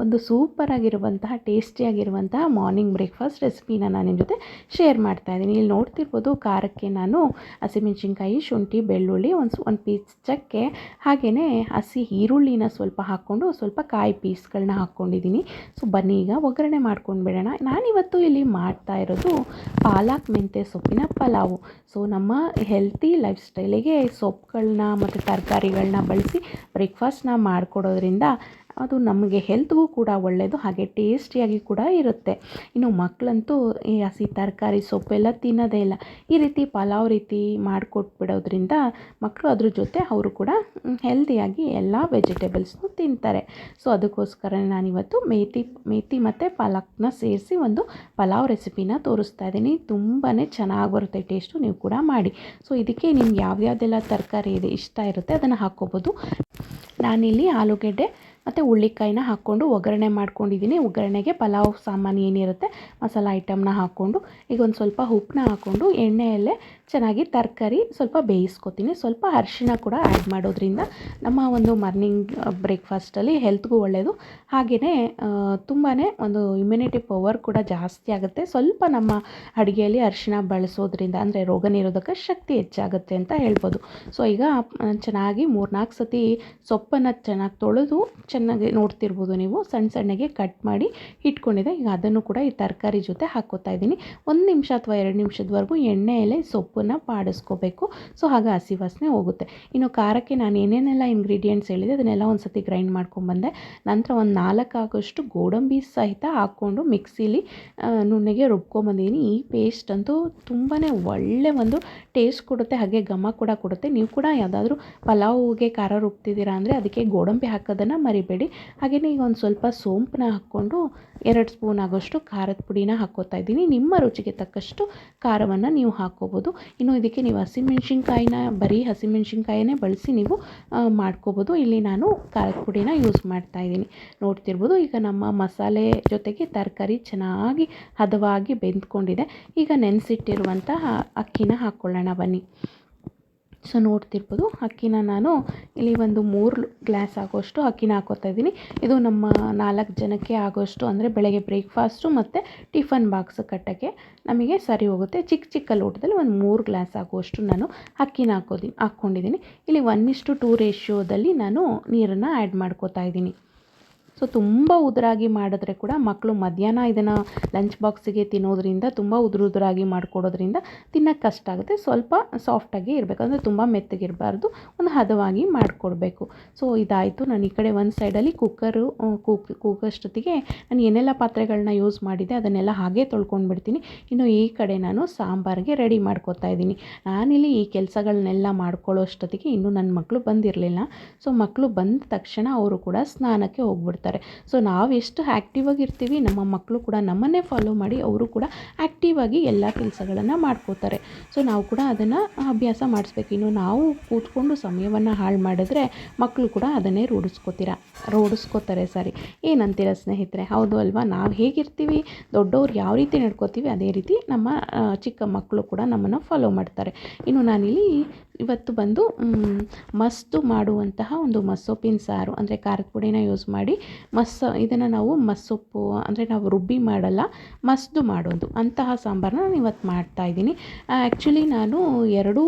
ಒಂದು ಸೂಪರಾಗಿರುವಂತಹ ಟೇಸ್ಟಿಯಾಗಿರುವಂತಹ ಮಾರ್ನಿಂಗ್ ಬ್ರೇಕ್ಫಾಸ್ಟ್ ರೆಸಿಪಿನ ನಾನು ನಿಮ್ಮ ಜೊತೆ ಶೇರ್ ಮಾಡ್ತಾ ಇದ್ದೀನಿ. ಇಲ್ಲಿ ನೋಡ್ತಿರ್ಬೋದು ಖಾರಕ್ಕೆ ನಾನು ಹಸಿಮೆಣ್ಸಿನ್ಕಾಯಿ ಶುಂಠಿ, ಬೆಳ್ಳುಳ್ಳಿ, ಒಂದು ಒಂದು ಪೀಸ್ ಚಕ್ಕೆ ಹಾಗೆಯೇ ಹಸಿ ಈರುಳ್ಳಿನ ಸ್ವಲ್ಪ ಹಾಕ್ಕೊಂಡು ಸ್ವಲ್ಪ ಕಾಯಿ ಪೀಸ್ಗಳನ್ನ ಹಾಕ್ಕೊಂಡಿದ್ದೀನಿ. ಸೊ ಬನ್ನಿ ಈಗ ಒಗ್ಗರಣೆ ಮಾಡ್ಕೊಂಡು ಬಿಡೋಣ ನಾನಿವತ್ತು ಇಲ್ಲಿ ಮಾಡ್ತಾ ಇರೋದು ಪಾಲಕ್, ಮೆಂತ್ಯ ಸೊಪ್ಪಿನ ಪಲಾವು. ಸೊ, ನಮ್ಮ ಹೆಲ್ತಿ ಲೈಫ್ ಸ್ಟೈಲಿಗೆ ಸೊಪ್ಪುಗಳನ್ನ ಮತ್ತು ತರಕಾರಿಗಳನ್ನ ಬಳಸಿ ಬ್ರೇಕ್ಫಾಸ್ಟ್ನ ಮಾಡಿಕೊಡೋದ್ರಿಂದ ಅದು ನಮಗೆ ಹೆಲ್ತ್ಗೂ ಕೂಡ ಒಳ್ಳೆಯದು ಹಾಗೆ ಟೇಸ್ಟಿಯಾಗಿ ಕೂಡ ಇರುತ್ತೆ. ಇನ್ನು ಮಕ್ಕಳಂತೂ ಈ ಹಸಿ ತರಕಾರಿ ಸೊಪ್ಪೆಲ್ಲ ತಿನ್ನೋದೇ ಇಲ್ಲ. ಈ ರೀತಿ ಪಲಾವ್ ರೀತಿ ಮಾಡಿಕೊಟ್ಬಿಡೋದ್ರಿಂದ ಮಕ್ಕಳು ಅದ್ರ ಜೊತೆ ಅವರು ಕೂಡ ಹೆಲ್ದಿಯಾಗಿ ಎಲ್ಲ ವೆಜಿಟೇಬಲ್ಸ್ನು ತಿಂತಾರೆ. ಸೊ ಅದಕ್ಕೋಸ್ಕರ ನಾನಿವತ್ತು ಮೇಥಿ ಮೇಥಿ ಮತ್ತು ಪಾಲಕ್ನ ಸೇರಿಸಿ ಒಂದು ಪಲಾವ್ ರೆಸಿಪಿನ ತೋರಿಸ್ತಾ ಇದ್ದೀನಿ. ತುಂಬಾ ಚೆನ್ನಾಗಿ ಬರುತ್ತೆ ಟೇಸ್ಟು ನೀವು ಕೂಡ ಮಾಡಿ. ಸೊ ಇದಕ್ಕೆ ನಿಮ್ಗೆ ಯಾವ್ಯಾವ್ದೆಲ್ಲ ತರಕಾರಿ ಇದೆ, ಇಷ್ಟ ಇರುತ್ತೆ, ಅದನ್ನು ಹಾಕ್ಕೋಬೋದು. ನಾನಿಲ್ಲಿ ಆಲೂಗೆಡ್ಡೆ ಮತ್ತು ಹುಳ್ಳಿಕಾಯಿನ ಹಾಕ್ಕೊಂಡು ಒಗ್ಗರಣೆ ಮಾಡ್ಕೊಂಡಿದ್ದೀನಿ ಒಗ್ಗರಣೆಗೆ ಪಲಾವ್ ಸಾಮಾನು ಏನಿರುತ್ತೆ ಮಸಾಲ ಐಟಮ್ನ ಹಾಕ್ಕೊಂಡು, ಈಗ ಒಂದು ಸ್ವಲ್ಪ ಉಪ್ಪನ್ನ ಹಾಕ್ಕೊಂಡು ಎಣ್ಣೆಯಲ್ಲೇ ಚೆನ್ನಾಗಿ ತರಕಾರಿ ಸ್ವಲ್ಪ ಬೇಯಿಸ್ಕೊತೀನಿ. ಸ್ವಲ್ಪ ಅರಿಶಿಣ ಕೂಡ ಆ್ಯಡ್ ಮಾಡೋದ್ರಿಂದ ನಮ್ಮ ಒಂದು ಮಾರ್ನಿಂಗ್ ಬ್ರೇಕ್ಫಾಸ್ಟಲ್ಲಿ ಹೆಲ್ತ್ಗೂ ಒಳ್ಳೆಯದು ಹಾಗೆಯೇ ತುಂಬಾ ಒಂದು ಇಮ್ಯುನಿಟಿ ಪವರ್ ಕೂಡ ಜಾಸ್ತಿ ಆಗುತ್ತೆ. ಸ್ವಲ್ಪ ನಮ್ಮ ಅಡುಗೆಯಲ್ಲಿ ಅರಿಶಿಣ ಬಳಸೋದ್ರಿಂದ ಅಂದರೆ ರೋಗ ನಿರೋಧಕ ಶಕ್ತಿ ಹೆಚ್ಚಾಗುತ್ತೆ ಅಂತ ಹೇಳ್ಬೋದು. ಸೊ ಈಗ ಚೆನ್ನಾಗಿ ಮೂರ್ನಾಲ್ಕು ಸತಿ ಸೊಪ್ಪನ್ನು ಚೆನ್ನಾಗಿ ತೊಳೆದು ಚೆನ್ನಾಗಿ ನೋಡ್ತಿರ್ಬೋದು ನೀವು. ಸಣ್ಣ ಸಣ್ಣಗೆ ಕಟ್ ಮಾಡಿ ಇಟ್ಕೊಂಡಿದೆ. ಈಗ ಅದನ್ನು ಕೂಡ ಈ ತರಕಾರಿ ಜೊತೆ ಹಾಕೋತಾ ಇದ್ದೀನಿ. ಒಂದು ನಿಮಿಷ ಅಥವಾ ಎರಡು ನಿಮಿಷದವರೆಗೂ ಎಣ್ಣೆಯಲ್ಲೇ ಸೊಪ್ಪನ್ನು ಪಾಡಿಸ್ಕೋಬೇಕು. ಸೊ ಹಾಗೆ ಹಸಿ ವಾಸನೆ ಹೋಗುತ್ತೆ. ಇನ್ನು ಖಾರಕ್ಕೆ ನಾನು ಏನೇನೆಲ್ಲ ಇಂಗ್ರೀಡಿಯೆಂಟ್ಸ್ ಹೇಳಿದೆ, ಅದನ್ನೆಲ್ಲ ಒಂದು ಸತಿ ಗ್ರೈಂಡ್ ಮಾಡ್ಕೊಂಡ್ಬಂದೆ. ನಂತರ ಒಂದು ನಾಲ್ಕು ಆಗೋಷ್ಟು ಗೋಡಂಬಿ ಸಹಿತ ಹಾಕ್ಕೊಂಡು ಮಿಕ್ಸಿಲಿ ನುಣ್ಣಗೆ ರುಬ್ಕೊಂಬಂದಿದ್ದೀನಿ ಈ ಪೇಸ್ಟ್ ಅಂತೂ ತುಂಬಾ ಒಳ್ಳೆ ಒಂದು ಟೇಸ್ಟ್ ಕೊಡುತ್ತೆ, ಹಾಗೆ ಘಮ ಕೂಡ ಕೊಡುತ್ತೆ. ನೀವು ಕೂಡ ಯಾವುದಾದ್ರೂ ಪಲಾವ್ಗೆ ಖಾರ ರುಬ್ತಿದ್ದೀರಾ ಅಂದರೆ ಅದಕ್ಕೆ ಗೋಡಂಬಿ ಹಾಕೋದನ್ನು ಮರಿಬೇಡಿ. ಹಾಗೆಯೇ ಈಗ ಒಂದು ಸ್ವಲ್ಪ ಸೋಂಪನ್ನ ಹಾಕ್ಕೊಂಡು ಎರಡು ಸ್ಪೂನ್ ಆಗೋಷ್ಟು ಖಾರದ ಪುಡಿನ ಹಾಕ್ಕೋತಾ ಇದ್ದೀನಿ. ನಿಮ್ಮ ರುಚಿಗೆ ತಕ್ಕಷ್ಟು ಖಾರವನ್ನು ನೀವು ಹಾಕ್ಕೋಬೋದು. ಇನ್ನು ಇದಕ್ಕೆ ನೀವು ಹಸಿಮೆಣ್ಸಿನ್ಕಾಯಿನ, ಬರೀ ಹಸಿಮೆಣ್ಸಿನ್ಕಾಯಿನೇ ಬಳಸಿ ನೀವು ಮಾಡ್ಕೋಬೋದು. ಇಲ್ಲಿ ನಾನು ಖಾರದ ಪುಡಿನ ಯೂಸ್ ಮಾಡ್ತಾ ಇದ್ದೀನಿ. ನೋಡ್ತಿರ್ಬೋದು, ಈಗ ನಮ್ಮ ಮಸಾಲೆ ಜೊತೆಗೆ ತರಕಾರಿ ಚೆನ್ನಾಗಿ ಹದವಾಗಿ ಬೆಂದ್ಕೊಂಡಿದೆ. ಈಗ ನೆನೆಸಿಟ್ಟಿರುವಂತಹ ಅಕ್ಕಿನ ಹಾಕ್ಕೊಳ್ಳೋಣ ಬನ್ನಿ. ಸೊ ನೋಡ್ತಿರ್ಬೋದು. ಅಕ್ಕಿನ ನಾನು ಇಲ್ಲಿ ಒಂದು ಮೂರು ಗ್ಲಾಸ್ ಆಗೋಷ್ಟು ಅಕ್ಕಿನ ಹಾಕೋತಾ ಇದ್ದೀನಿ. ಇದು ನಮ್ಮ ನಾಲ್ಕು ಜನಕ್ಕೆ ಆಗೋಷ್ಟು ಅಂದರೆ ಬೆಳಗ್ಗೆ ಬ್ರೇಕ್ಫಾಸ್ಟು ಮತ್ತು ಟಿಫನ್ ಬಾಕ್ಸ್ ಕಟ್ಟೋಕ್ಕೆ ನಮಗೆ ಸರಿ ಹೋಗುತ್ತೆ. ಚಿಕ್ಕ ಚಿಕ್ಕ ಲೋಟದಲ್ಲಿ ಒಂದು ಮೂರು ಗ್ಲಾಸ್ ಆಗುವಷ್ಟು ನಾನು ಅಕ್ಕಿನ ಹಾಕೋದಿ, ಹಾಕ್ಕೊಂಡಿದ್ದೀನಿ. ಇಲ್ಲಿ ಒನ್ ಇಷ್ಟು ಟೂ ರೇಷ್ಯೋದಲ್ಲಿ ನಾನು ನೀರನ್ನು ಆ್ಯಡ್ ಮಾಡ್ಕೋತಾ ಇದ್ದೀನಿ. ಸೊ ತುಂಬ ಉದುರಾಗಿ ಮಾಡಿದ್ರೆ ಕೂಡ ಮಕ್ಕಳು ಮಧ್ಯಾಹ್ನ ಇದನ್ನು ಲಂಚ್ ಬಾಕ್ಸಿಗೆ ತಿನ್ನೋದ್ರಿಂದ ತುಂಬ ಉದುರು ಉದುರಾಗಿ ಮಾಡಿಕೊಡೋದ್ರಿಂದ ತಿನ್ನೋಕ್ಕೆ ಕಷ್ಟ ಆಗುತ್ತೆ. ಸ್ವಲ್ಪ ಸಾಫ್ಟಾಗಿ ಇರಬೇಕು. ಅಂದರೆ ತುಂಬ ಮೆತ್ತಗಿರಬಾರ್ದು. ಒಂದು ಹದವಾಗಿ ಮಾಡಿಕೊಡ್ಬೇಕು. ಸೊ ಇದಾಯಿತು. ನಾನು ಈ ಕಡೆ ಒಂದು ಸೈಡಲ್ಲಿ ಕುಕ್ಕರು ಕೂಕ್ ಕೂಗೋಷ್ಟೊತ್ತಿಗೆ ನಾನು ಏನೆಲ್ಲ ಪಾತ್ರೆಗಳನ್ನ ಯೂಸ್ ಮಾಡಿದೆ ಅದನ್ನೆಲ್ಲ ಹಾಗೆ ತೊಳ್ಕೊಂಡು ಬಿಡ್ತೀನಿ ಇನ್ನು ಈ ಕಡೆ ನಾನು ಸಾಂಬಾರಿಗೆ ರೆಡಿ ಮಾಡ್ಕೊತಾ ಇದ್ದೀನಿ. ನಾನಿಲ್ಲಿ ಈ ಕೆಲಸಗಳನ್ನೆಲ್ಲ ಮಾಡ್ಕೊಳ್ಳೋ ಅಷ್ಟೊತ್ತಿಗೆ ಇನ್ನೂ ನನ್ನ ಮಕ್ಕಳು ಬಂದಿರಲಿಲ್ಲ. ಸೊ ಮಕ್ಕಳು ಬಂದ ತಕ್ಷಣ ಅವರು ಕೂಡ ಸ್ನಾನಕ್ಕೆ ಹೋಗ್ಬಿಡ್ತಾರೆ. ಸೊ ನಾವು ಎಷ್ಟು ಆ್ಯಕ್ಟಿವ್ ಆಗಿರ್ತೀವಿ ನಮ್ಮ ಮಕ್ಕಳು ಕೂಡ ನಮ್ಮನ್ನೇ ಫಾಲೋ ಮಾಡಿ ಅವರು ಕೂಡ ಆ್ಯಕ್ಟಿವ್ ಆಗಿ ಎಲ್ಲ ಕೆಲಸಗಳನ್ನು ಮಾಡ್ಕೋತಾರೆ. ಸೊ ನಾವು ಕೂಡ ಅದನ್ನು ಅಭ್ಯಾಸ ಮಾಡಿಸ್ಬೇಕು. ಇನ್ನು ನಾವು ಕೂತ್ಕೊಂಡು ಸಮಯವನ್ನು ಹಾಳು ಮಾಡಿದ್ರೆ ಮಕ್ಕಳು ಕೂಡ ಅದನ್ನೇ ರೂಢಿಸ್ಕೋತೀರ? ರೂಢಿಸ್ಕೋತಾರೆ, ಸರಿ. ಏನಂತೀರ ಸ್ನೇಹಿತರೆ? ಹೌದು ಅಲ್ವಾ? ನಾವು ಹೇಗಿರ್ತೀವಿ? ದೊಡ್ಡವ್ರು ಯಾವ ರೀತಿ ನಡ್ಕೋತೀವಿ, ಅದೇ ರೀತಿ ನಮ್ಮ ಚಿಕ್ಕ ಮಕ್ಕಳು ಕೂಡ ನಮ್ಮನ್ನು ಫಾಲೋ ಮಾಡ್ತಾರೆ. ಇನ್ನು ನಾನಿಲ್ಲಿ ಇವತ್ತು ಬಂದು ಮಸ್ತು ಮಾಡುವಂತಹ ಒಂದು ಮಸ್ಸೊಪ್ಪಿನ ಸಾರು, ಅಂದರೆ ಖಾರದ ಪುಡಿನ ಯೂಸ್ ಮಾಡಿ ಮಸ್ ಇದನ್ನು ನಾವು ಮಸ್ಸೊಪ್ಪು, ಅಂದರೆ ನಾವು ರುಬ್ಬಿ ಮಾಡಲ್ಲ, ಮಸ್ದು ಮಾಡೋದು. ಅಂತಹ ಸಾಂಬಾರನ್ನ ನಾನು ಇವತ್ತು ಮಾಡ್ತಾಯಿದ್ದೀನಿ ಆ್ಯಕ್ಚುಲಿ ನಾನು ಎರಡೂ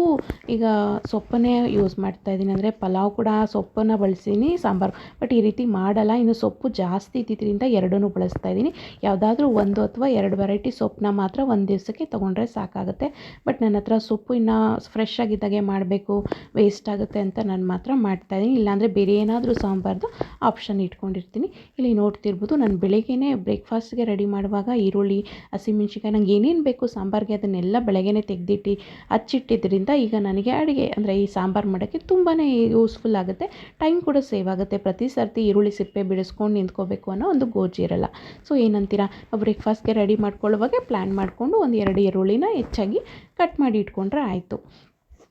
ಈಗ ಸೊಪ್ಪನ್ನೇ ಯೂಸ್ ಮಾಡ್ತಾಯಿದ್ದೀನಿ ಅಂದರೆ ಪಲಾವ್ ಕೂಡ ಸೊಪ್ಪನ್ನು ಬಳಸೀನಿ, ಸಾಂಬಾರು ಬಟ್ ಈ ರೀತಿ ಮಾಡಲ್ಲ. ಇನ್ನು ಸೊಪ್ಪು ಜಾಸ್ತಿ ಇದ್ದಿದ್ದರಿಂದ ಎರಡನ್ನೂ ಬಳಸ್ತಾ ಇದ್ದೀನಿ. ಯಾವುದಾದ್ರೂ ಒಂದು ಅಥವಾ ಎರಡು ವೆರೈಟಿ ಸೊಪ್ಪನ್ನ ಮಾತ್ರ ಒಂದು ದಿವಸಕ್ಕೆ ತೊಗೊಂಡ್ರೆ ಸಾಕಾಗುತ್ತೆ. ಬಟ್ ನನ್ನ ಹತ್ರ ಸೊಪ್ಪು ಇನ್ನೂ ಫ್ರೆಶ್ ಆಗಿದ್ದಾಗೆ ಮಾಡಬೇಕು ವೇಸ್ಟ್ ಆಗುತ್ತೆ ಅಂತ ನಾನು ಮಾತ್ರ ಮಾಡ್ತಾಯಿದ್ದೀನಿ ಇಲ್ಲಾಂದರೆ ಬೇರೆ ಏನಾದರೂ ಸಾಂಬಾರ್ದು ಆಪ್ಷನ್ ಇಟ್ಕೊಂಡಿರ್ತೀನಿ. ಇಲ್ಲಿ ನೋಡ್ತಿರ್ಬೋದು ನಾನು ಬೆಳಗ್ಗೆನೇ ಬ್ರೇಕ್ಫಾಸ್ಟ್ಗೆ ರೆಡಿ ಮಾಡುವಾಗ ಈರುಳ್ಳಿ ಹಸಿಮೆಣ್ಸಿನ್ಕಾಯಿ ನಂಗೆ ಏನೇನು ಬೇಕು ಸಾಂಬಾರಿಗೆ ಅದನ್ನೆಲ್ಲ ಬೆಳಗ್ಗೆನೇ ತೆಗೆದಿಟ್ಟು ಹಚ್ಚಿಟ್ಟಿದ್ದರಿಂದ ಈಗ ನನಗೆ ಅಡುಗೆ ಅಂದರೆ ಈ ಸಾಂಬಾರು ಮಾಡೋಕ್ಕೆ ತುಂಬಾ ಯೂಸ್ಫುಲ್ ಆಗುತ್ತೆ. ಟೈಮ್ ಕೂಡ ಸೇವ್ ಆಗುತ್ತೆ. ಪ್ರತಿ ಸರ್ತಿ ಈರುಳ್ಳಿ ಸಿಪ್ಪೆ ಬಿಡಿಸ್ಕೊಂಡು ನಿಂತ್ಕೋಬೇಕು ಅನ್ನೋ ಒಂದು ಗೋಜಿರಲ್ಲ ಸೊ ಏನಂತೀರಾ? ಬ್ರೇಕ್ಫಾಸ್ಟ್ಗೆ ರೆಡಿ ಮಾಡ್ಕೊಳ್ಳುವಾಗ ಪ್ಲ್ಯಾನ್ ಮಾಡಿಕೊಂಡು ಒಂದು ಎರಡು ಈರುಳ್ಳಿನ ಹೆಚ್ಚಾಗಿ ಕಟ್ ಮಾಡಿ ಇಟ್ಕೊಂಡ್ರೆ ಆಯಿತು.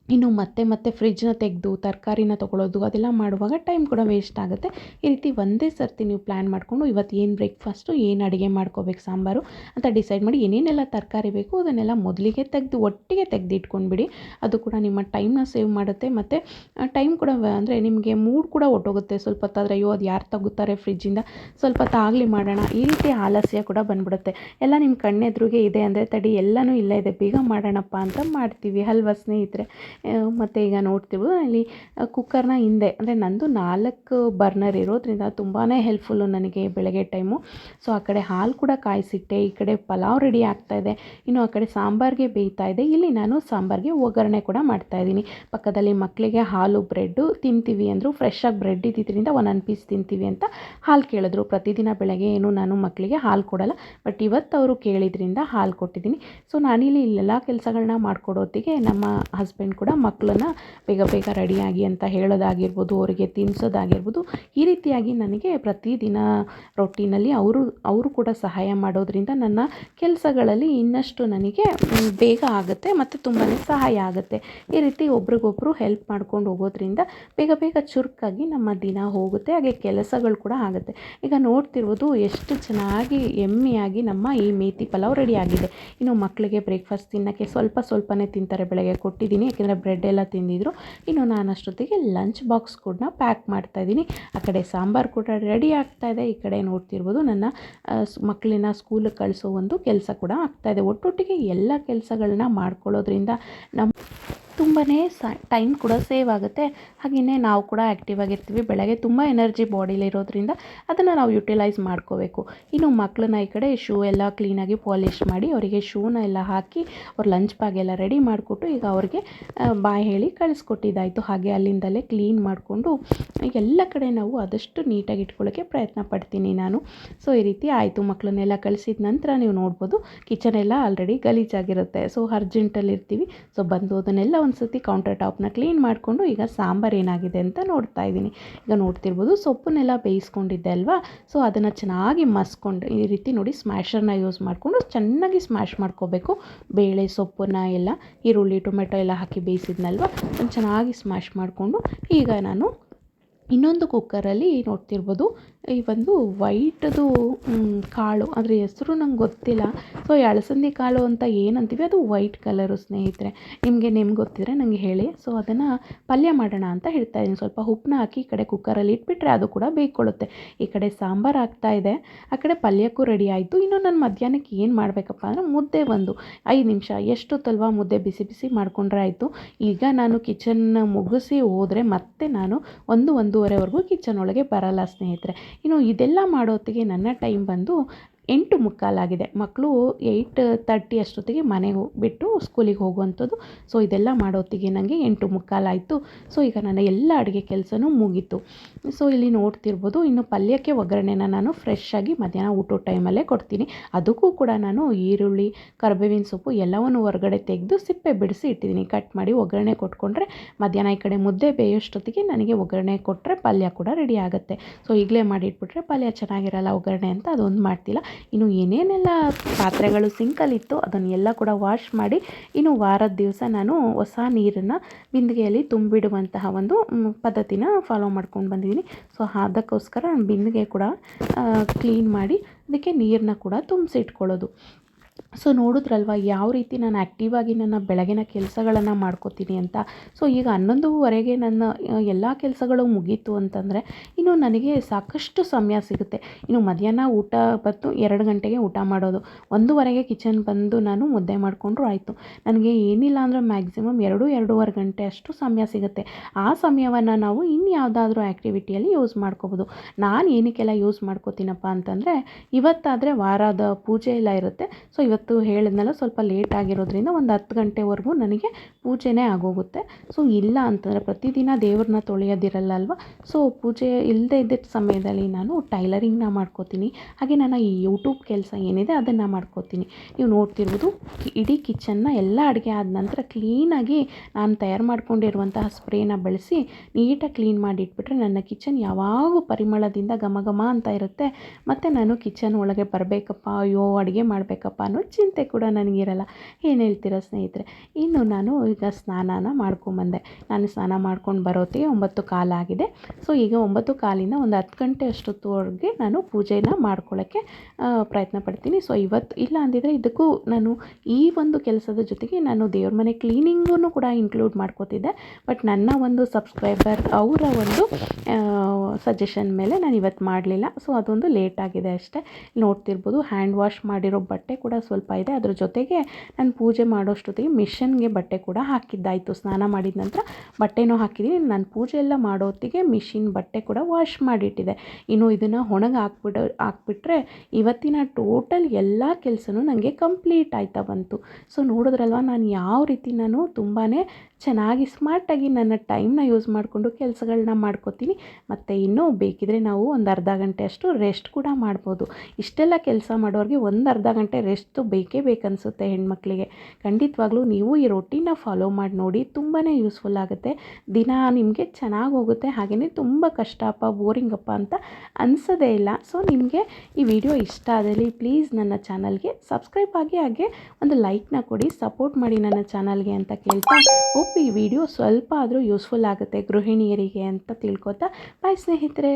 ಇನ್ನು ಮತ್ತೆ ಮತ್ತೆ ಫ್ರಿಜ್ನ ತೆಗೆದು, ತರಕಾರಿನ ತೊಗೊಳೋದು, ಅದೆಲ್ಲ ಮಾಡುವಾಗ ಟೈಮ್ ಕೂಡ ವೇಸ್ಟ್ ಆಗುತ್ತೆ. ಈ ರೀತಿ ಒಂದೇ ಸರ್ತಿ ನೀವು ಪ್ಲ್ಯಾನ್ ಮಾಡಿಕೊಂಡು ಇವತ್ತು ಏನು ಬ್ರೇಕ್ಫಾಸ್ಟು ಏನು ಅಡುಗೆ ಮಾಡ್ಕೋಬೇಕು, ಸಾಂಬಾರು ಅಂತ ಡಿಸೈಡ್ ಮಾಡಿ ಏನೇನೆಲ್ಲ ತರಕಾರಿ ಬೇಕು ಅದನ್ನೆಲ್ಲ ಮೊದಲಿಗೆ ತೆಗೆದು, ಒಟ್ಟಿಗೆ ತೆಗೆದು ಇಟ್ಕೊಂಡ್ಬಿಡಿ ಅದು ಕೂಡ ನಿಮ್ಮ ಟೈಮ್ನ ಸೇವ್ ಮಾಡುತ್ತೆ. ಮತ್ತು ಟೈಮ್ ಕೂಡ ಅಂದರೆ ನಿಮಗೆ ಮೂಡ್ ಕೂಡ ಒಟ್ಟೋಗುತ್ತೆ. ಸ್ವಲ್ಪ ಹೊತ್ತಾದರೆ ಅಯ್ಯೋ, ಅದು ಯಾರು ತಗೋತಾರೆ ಫ್ರಿಜ್ಜಿಂದ ಸ್ವಲ್ಪ ಹೊತ್ತಾಗಲಿ ಮಾಡೋಣ. ಈ ರೀತಿ ಆಲಸ್ಯ ಕೂಡ ಬಂದ್ಬಿಡುತ್ತೆ. ಎಲ್ಲ ನಿಮ್ಮ ಕಣ್ಣೆದುರಿಗೆ ಇದೆ ಅಂದರೆ ತಡಿ, ಎಲ್ಲನೂ ಇಲ್ಲೇ ಇದೆ. ಬೇಗ ಮಾಡೋಣಪ್ಪ ಅಂತ ಮಾಡ್ತೀವಿ. ಅಲ್ವಾ ಸ್ನೇಹಿತರೆ? ಮತ್ತು ಈಗ ನೋಡ್ತೀವಿ ಅಲ್ಲಿ ಕುಕ್ಕರ್ನ ಹಿಂದೆ, ಅಂದರೆ ನಂದು ನಾಲ್ಕು ಬರ್ನರ್ ಇರೋದ್ರಿಂದ ತುಂಬಾ ಹೆಲ್ಪ್ಫುಲ್ಲು ನನಗೆ ಬೆಳಗ್ಗೆ ಟೈಮು ಸೊ ಆ ಕಡೆ ಹಾಲು ಕೂಡ ಕಾಯಿಸಿಟ್ಟೆ, ಈ ಕಡೆ ಪಲಾವ್ ರೆಡಿ ಆಗ್ತಾ ಇದೆ, ಇನ್ನು ಆ ಕಡೆ ಸಾಂಬಾರಿಗೆ ಬೇಯ್ತಾ ಇದೆ, ಇಲ್ಲಿ ನಾನು ಸಾಂಬಾರಿಗೆ ಒಗ್ಗರಣೆ ಕೂಡ ಮಾಡ್ತಾಯಿದ್ದೀನಿ ಪಕ್ಕದಲ್ಲಿ ಮಕ್ಕಳಿಗೆ ಹಾಲು ಬ್ರೆಡ್ಡು ತಿಂತೀವಿ ಅಂದರು ಫ್ರೆಶ್ಶಾಗಿ ಬ್ರೆಡ್ ಇದ್ದಿದ್ದರಿಂದ ಒಂದೊಂದು ಪೀಸ್ ತಿಂತೀವಿ ಅಂತ ಹಾಲು ಕೇಳಿದ್ರು. ಪ್ರತಿದಿನ ಬೆಳಗ್ಗೆ ಏನು ನಾನು ಮಕ್ಕಳಿಗೆ ಹಾಲು ಕೊಡಲ್ಲ ಬಟ್ ಇವತ್ತು ಅವರು ಕೇಳಿದ್ರಿಂದ ಹಾಲು ಕೊಟ್ಟಿದ್ದೀನಿ. ಸೊ ನಾನಿಲ್ಲಿ ಇಲ್ಲೆಲ್ಲ ಕೆಲಸಗಳನ್ನ ಮಾಡ್ಕೊಡೋತ್ತಿಗೆ ನಮ್ಮ ಹಸ್ಬೆಂಡ್ ಕೂಡ ಮಕ್ಕಳನ್ನ ಬೇಗ ಬೇಗ ರೆಡಿಯಾಗಿ ಅಂತ ಹೇಳೋದಾಗಿರ್ಬೋದು, ಅವರಿಗೆ ತಿನ್ನಿಸೋದಾಗಿರ್ಬೋದು ಈ ರೀತಿಯಾಗಿ ನನಗೆ ಪ್ರತಿದಿನ ರೊಟ್ಟಿನಲ್ಲಿ ಅವರು ಅವರು ಕೂಡ ಸಹಾಯ ಮಾಡೋದ್ರಿಂದ ನನ್ನ ಕೆಲಸಗಳಲ್ಲಿ ಇನ್ನಷ್ಟು ನನಗೆ ಬೇಗ ಆಗುತ್ತೆ ಮತ್ತು ತುಂಬಾ ಸಹಾಯ ಆಗುತ್ತೆ. ಈ ರೀತಿ ಒಬ್ರಿಗೊಬ್ರು ಹೆಲ್ಪ್ ಮಾಡ್ಕೊಂಡು ಹೋಗೋದ್ರಿಂದ ಬೇಗ ಬೇಗ ಚುರುಕಾಗಿ ನಮ್ಮ ದಿನ ಹೋಗುತ್ತೆ, ಹಾಗೆ ಕೆಲಸಗಳು ಕೂಡ ಆಗುತ್ತೆ. ಈಗ ನೋಡ್ತಿರ್ಬೋದು ಎಷ್ಟು ಚೆನ್ನಾಗಿ, ಎಮ್ಮೆಯಾಗಿ ನಮ್ಮ ಈ ಮೇತಿ ಪಲಾವ್ ರೆಡಿ ಆಗಿದೆ. ಇನ್ನು ಮಕ್ಕಳಿಗೆ ಬ್ರೇಕ್ಫಾಸ್ಟ್ ತಿನ್ನೋಕ್ಕೆ ಸ್ವಲ್ಪ ಸ್ವಲ್ಪನೇ ತಿಂತಾರೆ, ಬೆಳಗ್ಗೆ ಕೊಟ್ಟಿದ್ದೀನಿ, ಯಾಕೆಂದರೆ ಬ್ರೆಡ್ ಎಲ್ಲ ತಿಂದಿದ್ರು. ಇನ್ನು ನಾನು ಅಷ್ಟೊತ್ತಿಗೆ ಲಂಚ್ ಬಾಕ್ಸ್ ಕೂಡ ಪ್ಯಾಕ್ ಮಾಡ್ತಾಯಿದ್ದೀನಿ ಆ ಕಡೆ ಸಾಂಬಾರು ಕೂಡ ರೆಡಿ ಆಗ್ತಾಯಿದೆ ಈ ಕಡೆ ನೋಡ್ತಿರ್ಬೋದು ನನ್ನ ಮಕ್ಕಳನ್ನ ಸ್ಕೂಲಿಗೆ ಕಳಿಸೋ ಒಂದು ಕೆಲಸ ಕೂಡ ಆಗ್ತಾಯಿದೆ ಒಟ್ಟೊಟ್ಟಿಗೆ ಎಲ್ಲ ಕೆಲಸಗಳನ್ನ ಮಾಡ್ಕೊಳ್ಳೋದ್ರಿಂದ ನಮ್ಮ ತುಂಬಾ ಸ ಟೈಮ್ ಕೂಡ ಸೇವ್ ಆಗುತ್ತೆ. ಹಾಗೆಯೇ ನಾವು ಕೂಡ ಆ್ಯಕ್ಟಿವ್ ಆಗಿರ್ತೀವಿ. ಬೆಳಗ್ಗೆ ತುಂಬ ಎನರ್ಜಿ ಬಾಡಿಲಿರೋದ್ರಿಂದ ಅದನ್ನು ನಾವು ಯುಟಿಲೈಸ್ ಮಾಡ್ಕೋಬೇಕು. ಇನ್ನು ಮಕ್ಕಳನ್ನ ಈ ಕಡೆ ಶೂ ಎಲ್ಲ ಕ್ಲೀನಾಗಿ ಪಾಲಿಷ್ ಮಾಡಿ ಅವರಿಗೆ ಶೂನ ಎಲ್ಲ ಹಾಕಿ ಅವ್ರ ಲಂಚ್ ಬ್ಯಾಗ್ ಎಲ್ಲ ರೆಡಿ ಮಾಡಿಕೊಟ್ಟು ಈಗ ಅವ್ರಿಗೆ ಬಾಯ್ ಹೇಳಿ ಕಳಿಸ್ಕೊಟ್ಟಿದ್ದಾಯಿತು. ಹಾಗೆ ಅಲ್ಲಿಂದಲೇ ಕ್ಲೀನ್ ಮಾಡಿಕೊಂಡು ಎಲ್ಲ ಕಡೆ ನಾವು ಆದಷ್ಟು ನೀಟಾಗಿ ಇಟ್ಕೊಳ್ಳೋಕ್ಕೆ ಪ್ರಯತ್ನ ಪಡ್ತೀನಿ ನಾನು. ಸೊ ಈ ರೀತಿ ಆಯಿತು. ಮಕ್ಕಳನ್ನೆಲ್ಲ ಕಳಿಸಿದ ನಂತರ ನೀವು ನೋಡ್ಬೋದು ಕಿಚನ್ ಎಲ್ಲ ಆಲ್ರೆಡಿ ಗಲೀಜಾಗಿರುತ್ತೆ. ಸೊ ಅರ್ಜೆಂಟಲ್ಲಿ ಇರ್ತೀವಿ ಸೊ ಬಂದು ಅದನ್ನೆಲ್ಲ ಒಂದು ಸತಿ ಕೌಂಟರ್ ಟಾಪ್ನ ಕ್ಲೀನ್ ಮಾಡಿಕೊಂಡು ಈಗ ಸಾಂಬಾರು ಏನಾಗಿದೆ ಅಂತ ನೋಡ್ತಾ ಇದ್ದೀನಿ. ಈಗ ನೋಡ್ತಿರ್ಬೋದು ಸೊಪ್ಪನ್ನೆಲ್ಲ ಬೇಯಿಸ್ಕೊಂಡಿದ್ದೆ ಅಲ್ವಾ? ಸೊ ಅದನ್ನು ಚೆನ್ನಾಗಿ ಮಸ್ಕೊಂಡು ಈ ರೀತಿ ನೋಡಿ ಸ್ಮ್ಯಾಶರ್ನ ಯೂಸ್ ಮಾಡಿಕೊಂಡು ಚೆನ್ನಾಗಿ ಸ್ಮ್ಯಾಶ್ ಮಾಡ್ಕೋಬೇಕು. ಬೇಳೆ ಸೊಪ್ಪನ್ನ ಎಲ್ಲ, ಈರುಳ್ಳಿ, ಟೊಮೆಟೊ ಎಲ್ಲ ಹಾಕಿ ಬೇಯಿಸಿದ್ನಲ್ವ? ಅದನ್ನು ಚೆನ್ನಾಗಿ ಸ್ಮ್ಯಾಶ್ ಮಾಡಿಕೊಂಡು ಈಗ ನಾನು ಇನ್ನೊಂದು ಕುಕ್ಕರಲ್ಲಿ ನೋಡ್ತಿರ್ಬೋದು. ಈ ಒಂದು ವೈಟದು ಕಾಳು, ಅದ್ರ ಹೆಸರು ನಂಗೆ ಗೊತ್ತಿಲ್ಲ. ಸೊ ಈ ಅಲಸಂದೆ ಕಾಳು ಅಂತ ಏನಂತೀವಿ, ಅದು ವೈಟ್ ಕಲರು ಸ್ನೇಹಿತರೆ. ನಿಮಗೆ ನಿಮ್ಗೆ ಗೊತ್ತಿದ್ರೆ ನನಗೆ ಹೇಳಿ. ಸೊ ಅದನ್ನು ಪಲ್ಯ ಮಾಡೋಣ ಅಂತ ಹೇಳ್ತಾ ಇದ್ದೀನಿ. ಸ್ವಲ್ಪ ಉಪ್ಪನ್ನ ಹಾಕಿ ಈ ಕಡೆ ಕುಕ್ಕರಲ್ಲಿ ಇಟ್ಬಿಟ್ರೆ ಅದು ಕೂಡ ಬೇಯ್ಕೊಳ್ಳುತ್ತೆ. ಈ ಕಡೆ ಸಾಂಬಾರು ಆಗ್ತಾ ಇದೆ. ಆ ಕಡೆ ಪಲ್ಯಕ್ಕೂ ರೆಡಿ ಆಯಿತು. ಇನ್ನು ನಾನು ಮಧ್ಯಾಹ್ನಕ್ಕೆ ಏನು ಮಾಡಬೇಕಪ್ಪ ಅಂದರೆ ಮುದ್ದೆ ಒಂದು. ಐದು ನಿಮಿಷ, ಎಷ್ಟೊತ್ತಲ್ವ ಮುದ್ದೆ ಬಿಸಿ ಬಿಸಿ ಮಾಡಿಕೊಂಡ್ರೆ ಆಯಿತು. ಈಗ ನಾನು ಕಿಚನ್ನ ಮುಗಿಸಿ ಹೋದರೆ ಮತ್ತೆ ನಾನು ಒಂದು ಒಂದು ಒಂದೂವರೆವರೆಗೂ ಕಿಚನ್ ಒಳಗೆ ಬರಲ್ಲ ಸ್ನೇಹಿತರೆ. ಇನ್ನು ಇದೆಲ್ಲ ಮಾಡೋತ್ತಿಗೆ ನನ್ನ ಟೈಮ್ ಬಂದು ಎಂಟು ಮುಕ್ಕಾಲಾಗಿದೆ ಮಕ್ಕಳು ಏಯ್ಟ್ ತರ್ಟಿ ಅಷ್ಟೊತ್ತಿಗೆ ಮನೆಗೆ ಬಿಟ್ಟು ಸ್ಕೂಲಿಗೆ ಹೋಗುವಂಥದ್ದು. ಸೊ ಇದೆಲ್ಲ ಮಾಡೋತ್ತಿಗೆ ನನಗೆ ಎಂಟು ಮುಕ್ಕಾಲಾಯಿತು ಸೊ ಈಗ ನನ್ನ ಎಲ್ಲ ಅಡುಗೆ ಕೆಲಸನೂ ಮುಗೀತು. ಸೊ ಇಲ್ಲಿ ನೋಡ್ತಿರ್ಬೋದು, ಇನ್ನು ಪಲ್ಯಕ್ಕೆ ಒಗ್ಗರಣೆನ ನಾನು ಫ್ರೆಶ್ ಆಗಿ ಮಧ್ಯಾಹ್ನ ಊಟದ ಟೈಮಲ್ಲೇ ಕೊಡ್ತೀನಿ. ಅದಕ್ಕೂ ಕೂಡ ನಾನು ಈರುಳ್ಳಿ, ಕರ್ಬೇವಿನ ಸೊಪ್ಪು ಎಲ್ಲವನ್ನು ಹೊರಗಡೆ ತೆಗೆದು ಸಿಪ್ಪೆ ಬಿಡಿಸಿ ಇಟ್ಟಿದ್ದೀನಿ. ಕಟ್ ಮಾಡಿ ಒಗ್ಗರಣೆ ಕೊಟ್ಕೊಂಡ್ರೆ ಮಧ್ಯಾಹ್ನ ಈ ಕಡೆ ಮುದ್ದೆ ಬೇಯೋಷ್ಟೊತ್ತಿಗೆ ನನಗೆ ಒಗ್ಗರಣೆ ಕೊಟ್ಟರೆ ಪಲ್ಯ ಕೂಡ ರೆಡಿ ಆಗುತ್ತೆ. ಸೊ ಈಗಲೇ ಮಾಡಿಟ್ಬಿಟ್ರೆ ಪಲ್ಯ ಚೆನ್ನಾಗಿರಲ್ಲ, ಒಗ್ಗರಣೆ ಅಂತ ಅದೊಂದು ಮಾಡ್ತಿಲ್ಲ. ಇನ್ನು ಏನೇನೆಲ್ಲ ಪಾತ್ರೆಗಳು ಸಿಂಕಲ್ಲಿತ್ತು ಅದನ್ನೆಲ್ಲ ಕೂಡ ವಾಶ್ ಮಾಡಿ ಇನ್ನು ವಾರದ ದಿವಸ ನಾನು ಹೊಸ ನೀರನ್ನು ಬಿಂದಿಗೆಯಲ್ಲಿ ತುಂಬಿಡುವಂತಹ ಒಂದು ಪದ್ಧತಿನ ಫಾಲೋ ಮಾಡ್ಕೊಂಡು ಬಂದಿದ್ದೀನಿ. ಸೊ ಅದಕ್ಕೋಸ್ಕರ ಬಿಂದಿಗೆ ಕೂಡ ಕ್ಲೀನ್ ಮಾಡಿ ಅದಕ್ಕೆ ನೀರನ್ನ ಕೂಡ ತುಂಬಿಸಿ ಇಟ್ಕೊಳ್ಳೋದು ಸೊ ನೋಡಿದ್ರಲ್ವ, ಯಾವ ರೀತಿ ನಾನು ಆ್ಯಕ್ಟಿವ್ ಆಗಿ ನನ್ನ ಬೆಳಗಿನ ಕೆಲಸಗಳನ್ನು ಮಾಡ್ಕೋತೀನಿ ಅಂತ. ಸೊ ಈಗ ಹನ್ನೊಂದುವರೆಗೆ ನನ್ನ ಎಲ್ಲ ಕೆಲಸಗಳು ಮುಗೀತು ಅಂತಂದರೆ ಇನ್ನು ನನಗೆ ಸಾಕಷ್ಟು ಸಮಯ ಸಿಗುತ್ತೆ. ಇನ್ನು ಮಧ್ಯಾಹ್ನ ಊಟ ಬಂತು, ಎರಡು ಗಂಟೆಗೆ ಊಟ ಮಾಡೋದು. ಒಂದೂವರೆಗೆ ಕಿಚನ್ ಬಂದು ನಾನು ಮುದ್ದೆ ಮಾಡಿಕೊಂಡ್ರು ಆಯಿತು. ನನಗೆ ಏನಿಲ್ಲ ಅಂದರೆ ಮ್ಯಾಕ್ಸಿಮಮ್ ಎರಡು, ಎರಡೂವರೆ ಗಂಟೆ ಅಷ್ಟು ಸಮಯ ಸಿಗುತ್ತೆ. ಆ ಸಮಯವನ್ನು ನಾವು ಇನ್ಯಾವುದಾದ್ರೂ ಆ್ಯಕ್ಟಿವಿಟಿಯಲ್ಲಿ ಯೂಸ್ ಮಾಡ್ಕೋಬೋದು. ನಾನು ಏನಕ್ಕೆಲ್ಲ ಯೂಸ್ ಮಾಡ್ಕೋತೀನಪ್ಪ ಅಂತಂದರೆ, ಇವತ್ತಾದರೆ ವಾರದ ಪೂಜೆ ಎಲ್ಲ ಇರುತ್ತೆ. ಸೊ ಇವತ್ತು ಇವತ್ತು ಹೇಳಿದ್ನಲ್ಲ, ಸ್ವಲ್ಪ ಲೇಟ್ ಆಗಿರೋದ್ರಿಂದ ಒಂದು ಹತ್ತು ಗಂಟೆವರೆಗೂ ನನಗೆ ಪೂಜೆನೇ ಆಗೋಗುತ್ತೆ. ಸೊ ಇಲ್ಲ ಅಂತಂದರೆ ಪ್ರತಿದಿನ ದೇವ್ರನ್ನ ತೊಳೆಯೋದಿರಲ್ಲ ಅಲ್ವಾ ಸೊ ಪೂಜೆ ಇಲ್ಲದೆ ಇದ್ದ ಸಮಯದಲ್ಲಿ ನಾನು ಟೈಲರಿಂಗ್ನ ಮಾಡ್ಕೋತೀನಿ. ಹಾಗೆ ನನ್ನ ಈ ಯೂಟ್ಯೂಬ್ ಕೆಲಸ ಏನಿದೆ ಅದನ್ನು ಮಾಡ್ಕೋತೀನಿ. ನೀವು ನೋಡ್ತಿರ್ಬೋದು, ಇಡೀ ಕಿಚನ್ನ ಎಲ್ಲ ಅಡುಗೆ ಆದ ನಂತರ ಕ್ಲೀನಾಗಿ ನಾನು ತಯಾರು ಮಾಡ್ಕೊಂಡಿರುವಂತಹ ಸ್ಪ್ರೇನ ಬಳಸಿ ನೀಟಾಗಿ ಕ್ಲೀನ್ ಮಾಡಿ ಇಟ್ಬಿಟ್ರೆ ನನ್ನ ಕಿಚನ್ ಯಾವಾಗೂ ಪರಿಮಳದಿಂದ ಘಮ ಘಮ ಅಂತ ಇರುತ್ತೆ. ಮತ್ತು ನಾನು ಕಿಚನ್ ಒಳಗೆ ಬರಬೇಕಪ್ಪ, ಅಯ್ಯೋ, ಅಡುಗೆ ಮಾಡಬೇಕಪ್ಪ ಅನ್ನೋ ಚಿಂತೆ ಕೂಡ ನನಗಿರಲ್ಲ. ಏನು ಹೇಳ್ತೀರಾ ಸ್ನೇಹಿತರೆ? ಇನ್ನು ನಾನು ಈಗ ಸ್ನಾನನ ಮಾಡ್ಕೊಂಬಂದೆ. ನಾನು ಸ್ನಾನ ಮಾಡ್ಕೊಂಡು ಬರೋತ್ತಿಗೆ ಒಂಬತ್ತು ಕಾಲಾಗಿದೆ ಸೊ, ಈಗ ಒಂಬತ್ತು ಕಾಲಿಂದ ಒಂದು ಹತ್ತು ಗಂಟೆ ಅಷ್ಟೊತ್ತುವರೆಗೆ ನಾನು ಪೂಜೆನ ಮಾಡ್ಕೊಳ್ಳೋಕ್ಕೆ ಪ್ರಯತ್ನ ಪಡ್ತೀನಿ. ಸೊ ಇವತ್ತು ಇಲ್ಲ ಅಂದಿದ್ರೆ ಇದಕ್ಕೂ ನಾನು ಈ ಒಂದು ಕೆಲಸದ ಜೊತೆಗೆ ನಾನು ದೇವ್ರ ಮನೆ ಕ್ಲೀನಿಂಗೂ ಕೂಡ ಇನ್ಕ್ಲೂಡ್ ಮಾಡ್ಕೋತಿದ್ದೆ. ಬಟ್ ನನ್ನ ಒಂದು ಸಬ್ಸ್ಕ್ರೈಬರ್ ಅವರ ಒಂದು ಸಜೆಷನ್ ಮೇಲೆ ನಾನು ಇವತ್ತು ಮಾಡಲಿಲ್ಲ. ಸೊ, ಅದೊಂದು ಲೇಟ್ ಆಗಿದೆ ಅಷ್ಟೇ. ನೋಡ್ತಿರ್ಬೋದು ಹ್ಯಾಂಡ್ ವಾಶ್ ಮಾಡಿರೋ ಬಟ್ಟೆ ಕೂಡ ಸ್ವಲ್ಪ ಇದೆ, ಅದ್ರ ಜೊತೆಗೆ ನಾನು ಪೂಜೆ ಮಾಡೋಷ್ಟೊತ್ತಿಗೆ ಮಿಷನ್ಗೆ ಬಟ್ಟೆ ಕೂಡ ಹಾಕಿದ್ದಾಯಿತು. ಸ್ನಾನ ಮಾಡಿದ ನಂತರ ಬಟ್ಟೆನೂ ಹಾಕಿದ್ದೀನಿ ನಾನು ಪೂಜೆ ಎಲ್ಲ ಮಾಡೋತ್ತಿಗೆ ಮಿಷಿನ್ ಬಟ್ಟೆ ಕೂಡ ವಾಶ್ ಮಾಡಿಟ್ಟಿದೆ. ಇನ್ನು ಇದನ್ನು ಒಣಗಿ ಹಾಕ್ಬಿಡ, ಹಾಕ್ಬಿಟ್ರೆ ಇವತ್ತಿನ ಟೋಟಲ್ ಎಲ್ಲ ಕೆಲಸನೂ ನನಗೆ ಕಂಪ್ಲೀಟ್ ಆಯ್ತಾ ಬಂತು. ಸೊ ನೋಡಿದ್ರಲ್ವ, ನಾನು ಯಾವ ರೀತಿ ನಾನು ತುಂಬಾ ಚೆನ್ನಾಗಿ ಸ್ಮಾರ್ಟಾಗಿ ನನ್ನ ಟೈಮ್ನ ಯೂಸ್ ಮಾಡಿಕೊಂಡು ಕೆಲಸಗಳನ್ನ ಮಾಡ್ಕೋತೀನಿ. ಮತ್ತು ಇನ್ನೂ ಬೇಕಿದ್ರೆ ನಾವು ಒಂದು ಅರ್ಧ ಗಂಟೆ ಅಷ್ಟು ರೆಸ್ಟ್ ಕೂಡ ಮಾಡ್ಬೋದು. ಇಷ್ಟೆಲ್ಲ ಕೆಲಸ ಮಾಡೋರಿಗೆ ಒಂದು ಅರ್ಧ ಗಂಟೆ ರೆಸ್ಟು ಬೇಕೇ ಬೇಕನ್ಸುತ್ತೆ ಹೆಣ್ಮಕ್ಳಿಗೆ. ಖಂಡಿತವಾಗ್ಲೂ ನೀವು ಈ ರೊಟ್ಟಿನ ಫಾಲೋ ಮಾಡಿ ನೋಡಿ ತುಂಬಾ ಯೂಸ್ಫುಲ್ ಆಗುತ್ತೆ. ದಿನ ನಿಮಗೆ ಚೆನ್ನಾಗಿ ಹೋಗುತ್ತೆ. ಹಾಗೆಯೇ ತುಂಬ ಕಷ್ಟಪ್ಪ ಬೋರಿಂಗಪ್ಪ ಅಂತ ಅನಿಸೋದೇ ಇಲ್ಲ. ಸೊ ನಿಮಗೆ ಈ ವಿಡಿಯೋ ಇಷ್ಟ ಆದಲ್ಲಿ ಪ್ಲೀಸ್ ನನ್ನ ಚಾನಲ್ಗೆ ಸಬ್ಸ್ಕ್ರೈಬ್ ಆಗಿ ಹಾಗೆ ಒಂದು ಲೈಕ್ನ ಕೊಡಿ ಸಪೋರ್ಟ್ ಮಾಡಿ ನನ್ನ ಚಾನಲ್ಗೆ ಅಂತ ಕೇಳ್ತಾ ಒಪ್ಪು ಈ ವಿಡಿಯೋ ಸ್ವಲ್ಪ ಆದರೂ ಯೂಸ್ಫುಲ್ ಆಗುತ್ತೆ ಗೃಹಿಣಿಯರಿಗೆ ಅಂತ ತಿಳ್ಕೊತಾ. ಬಾಯ್ ಸ್ನೇಹಿತರೆ.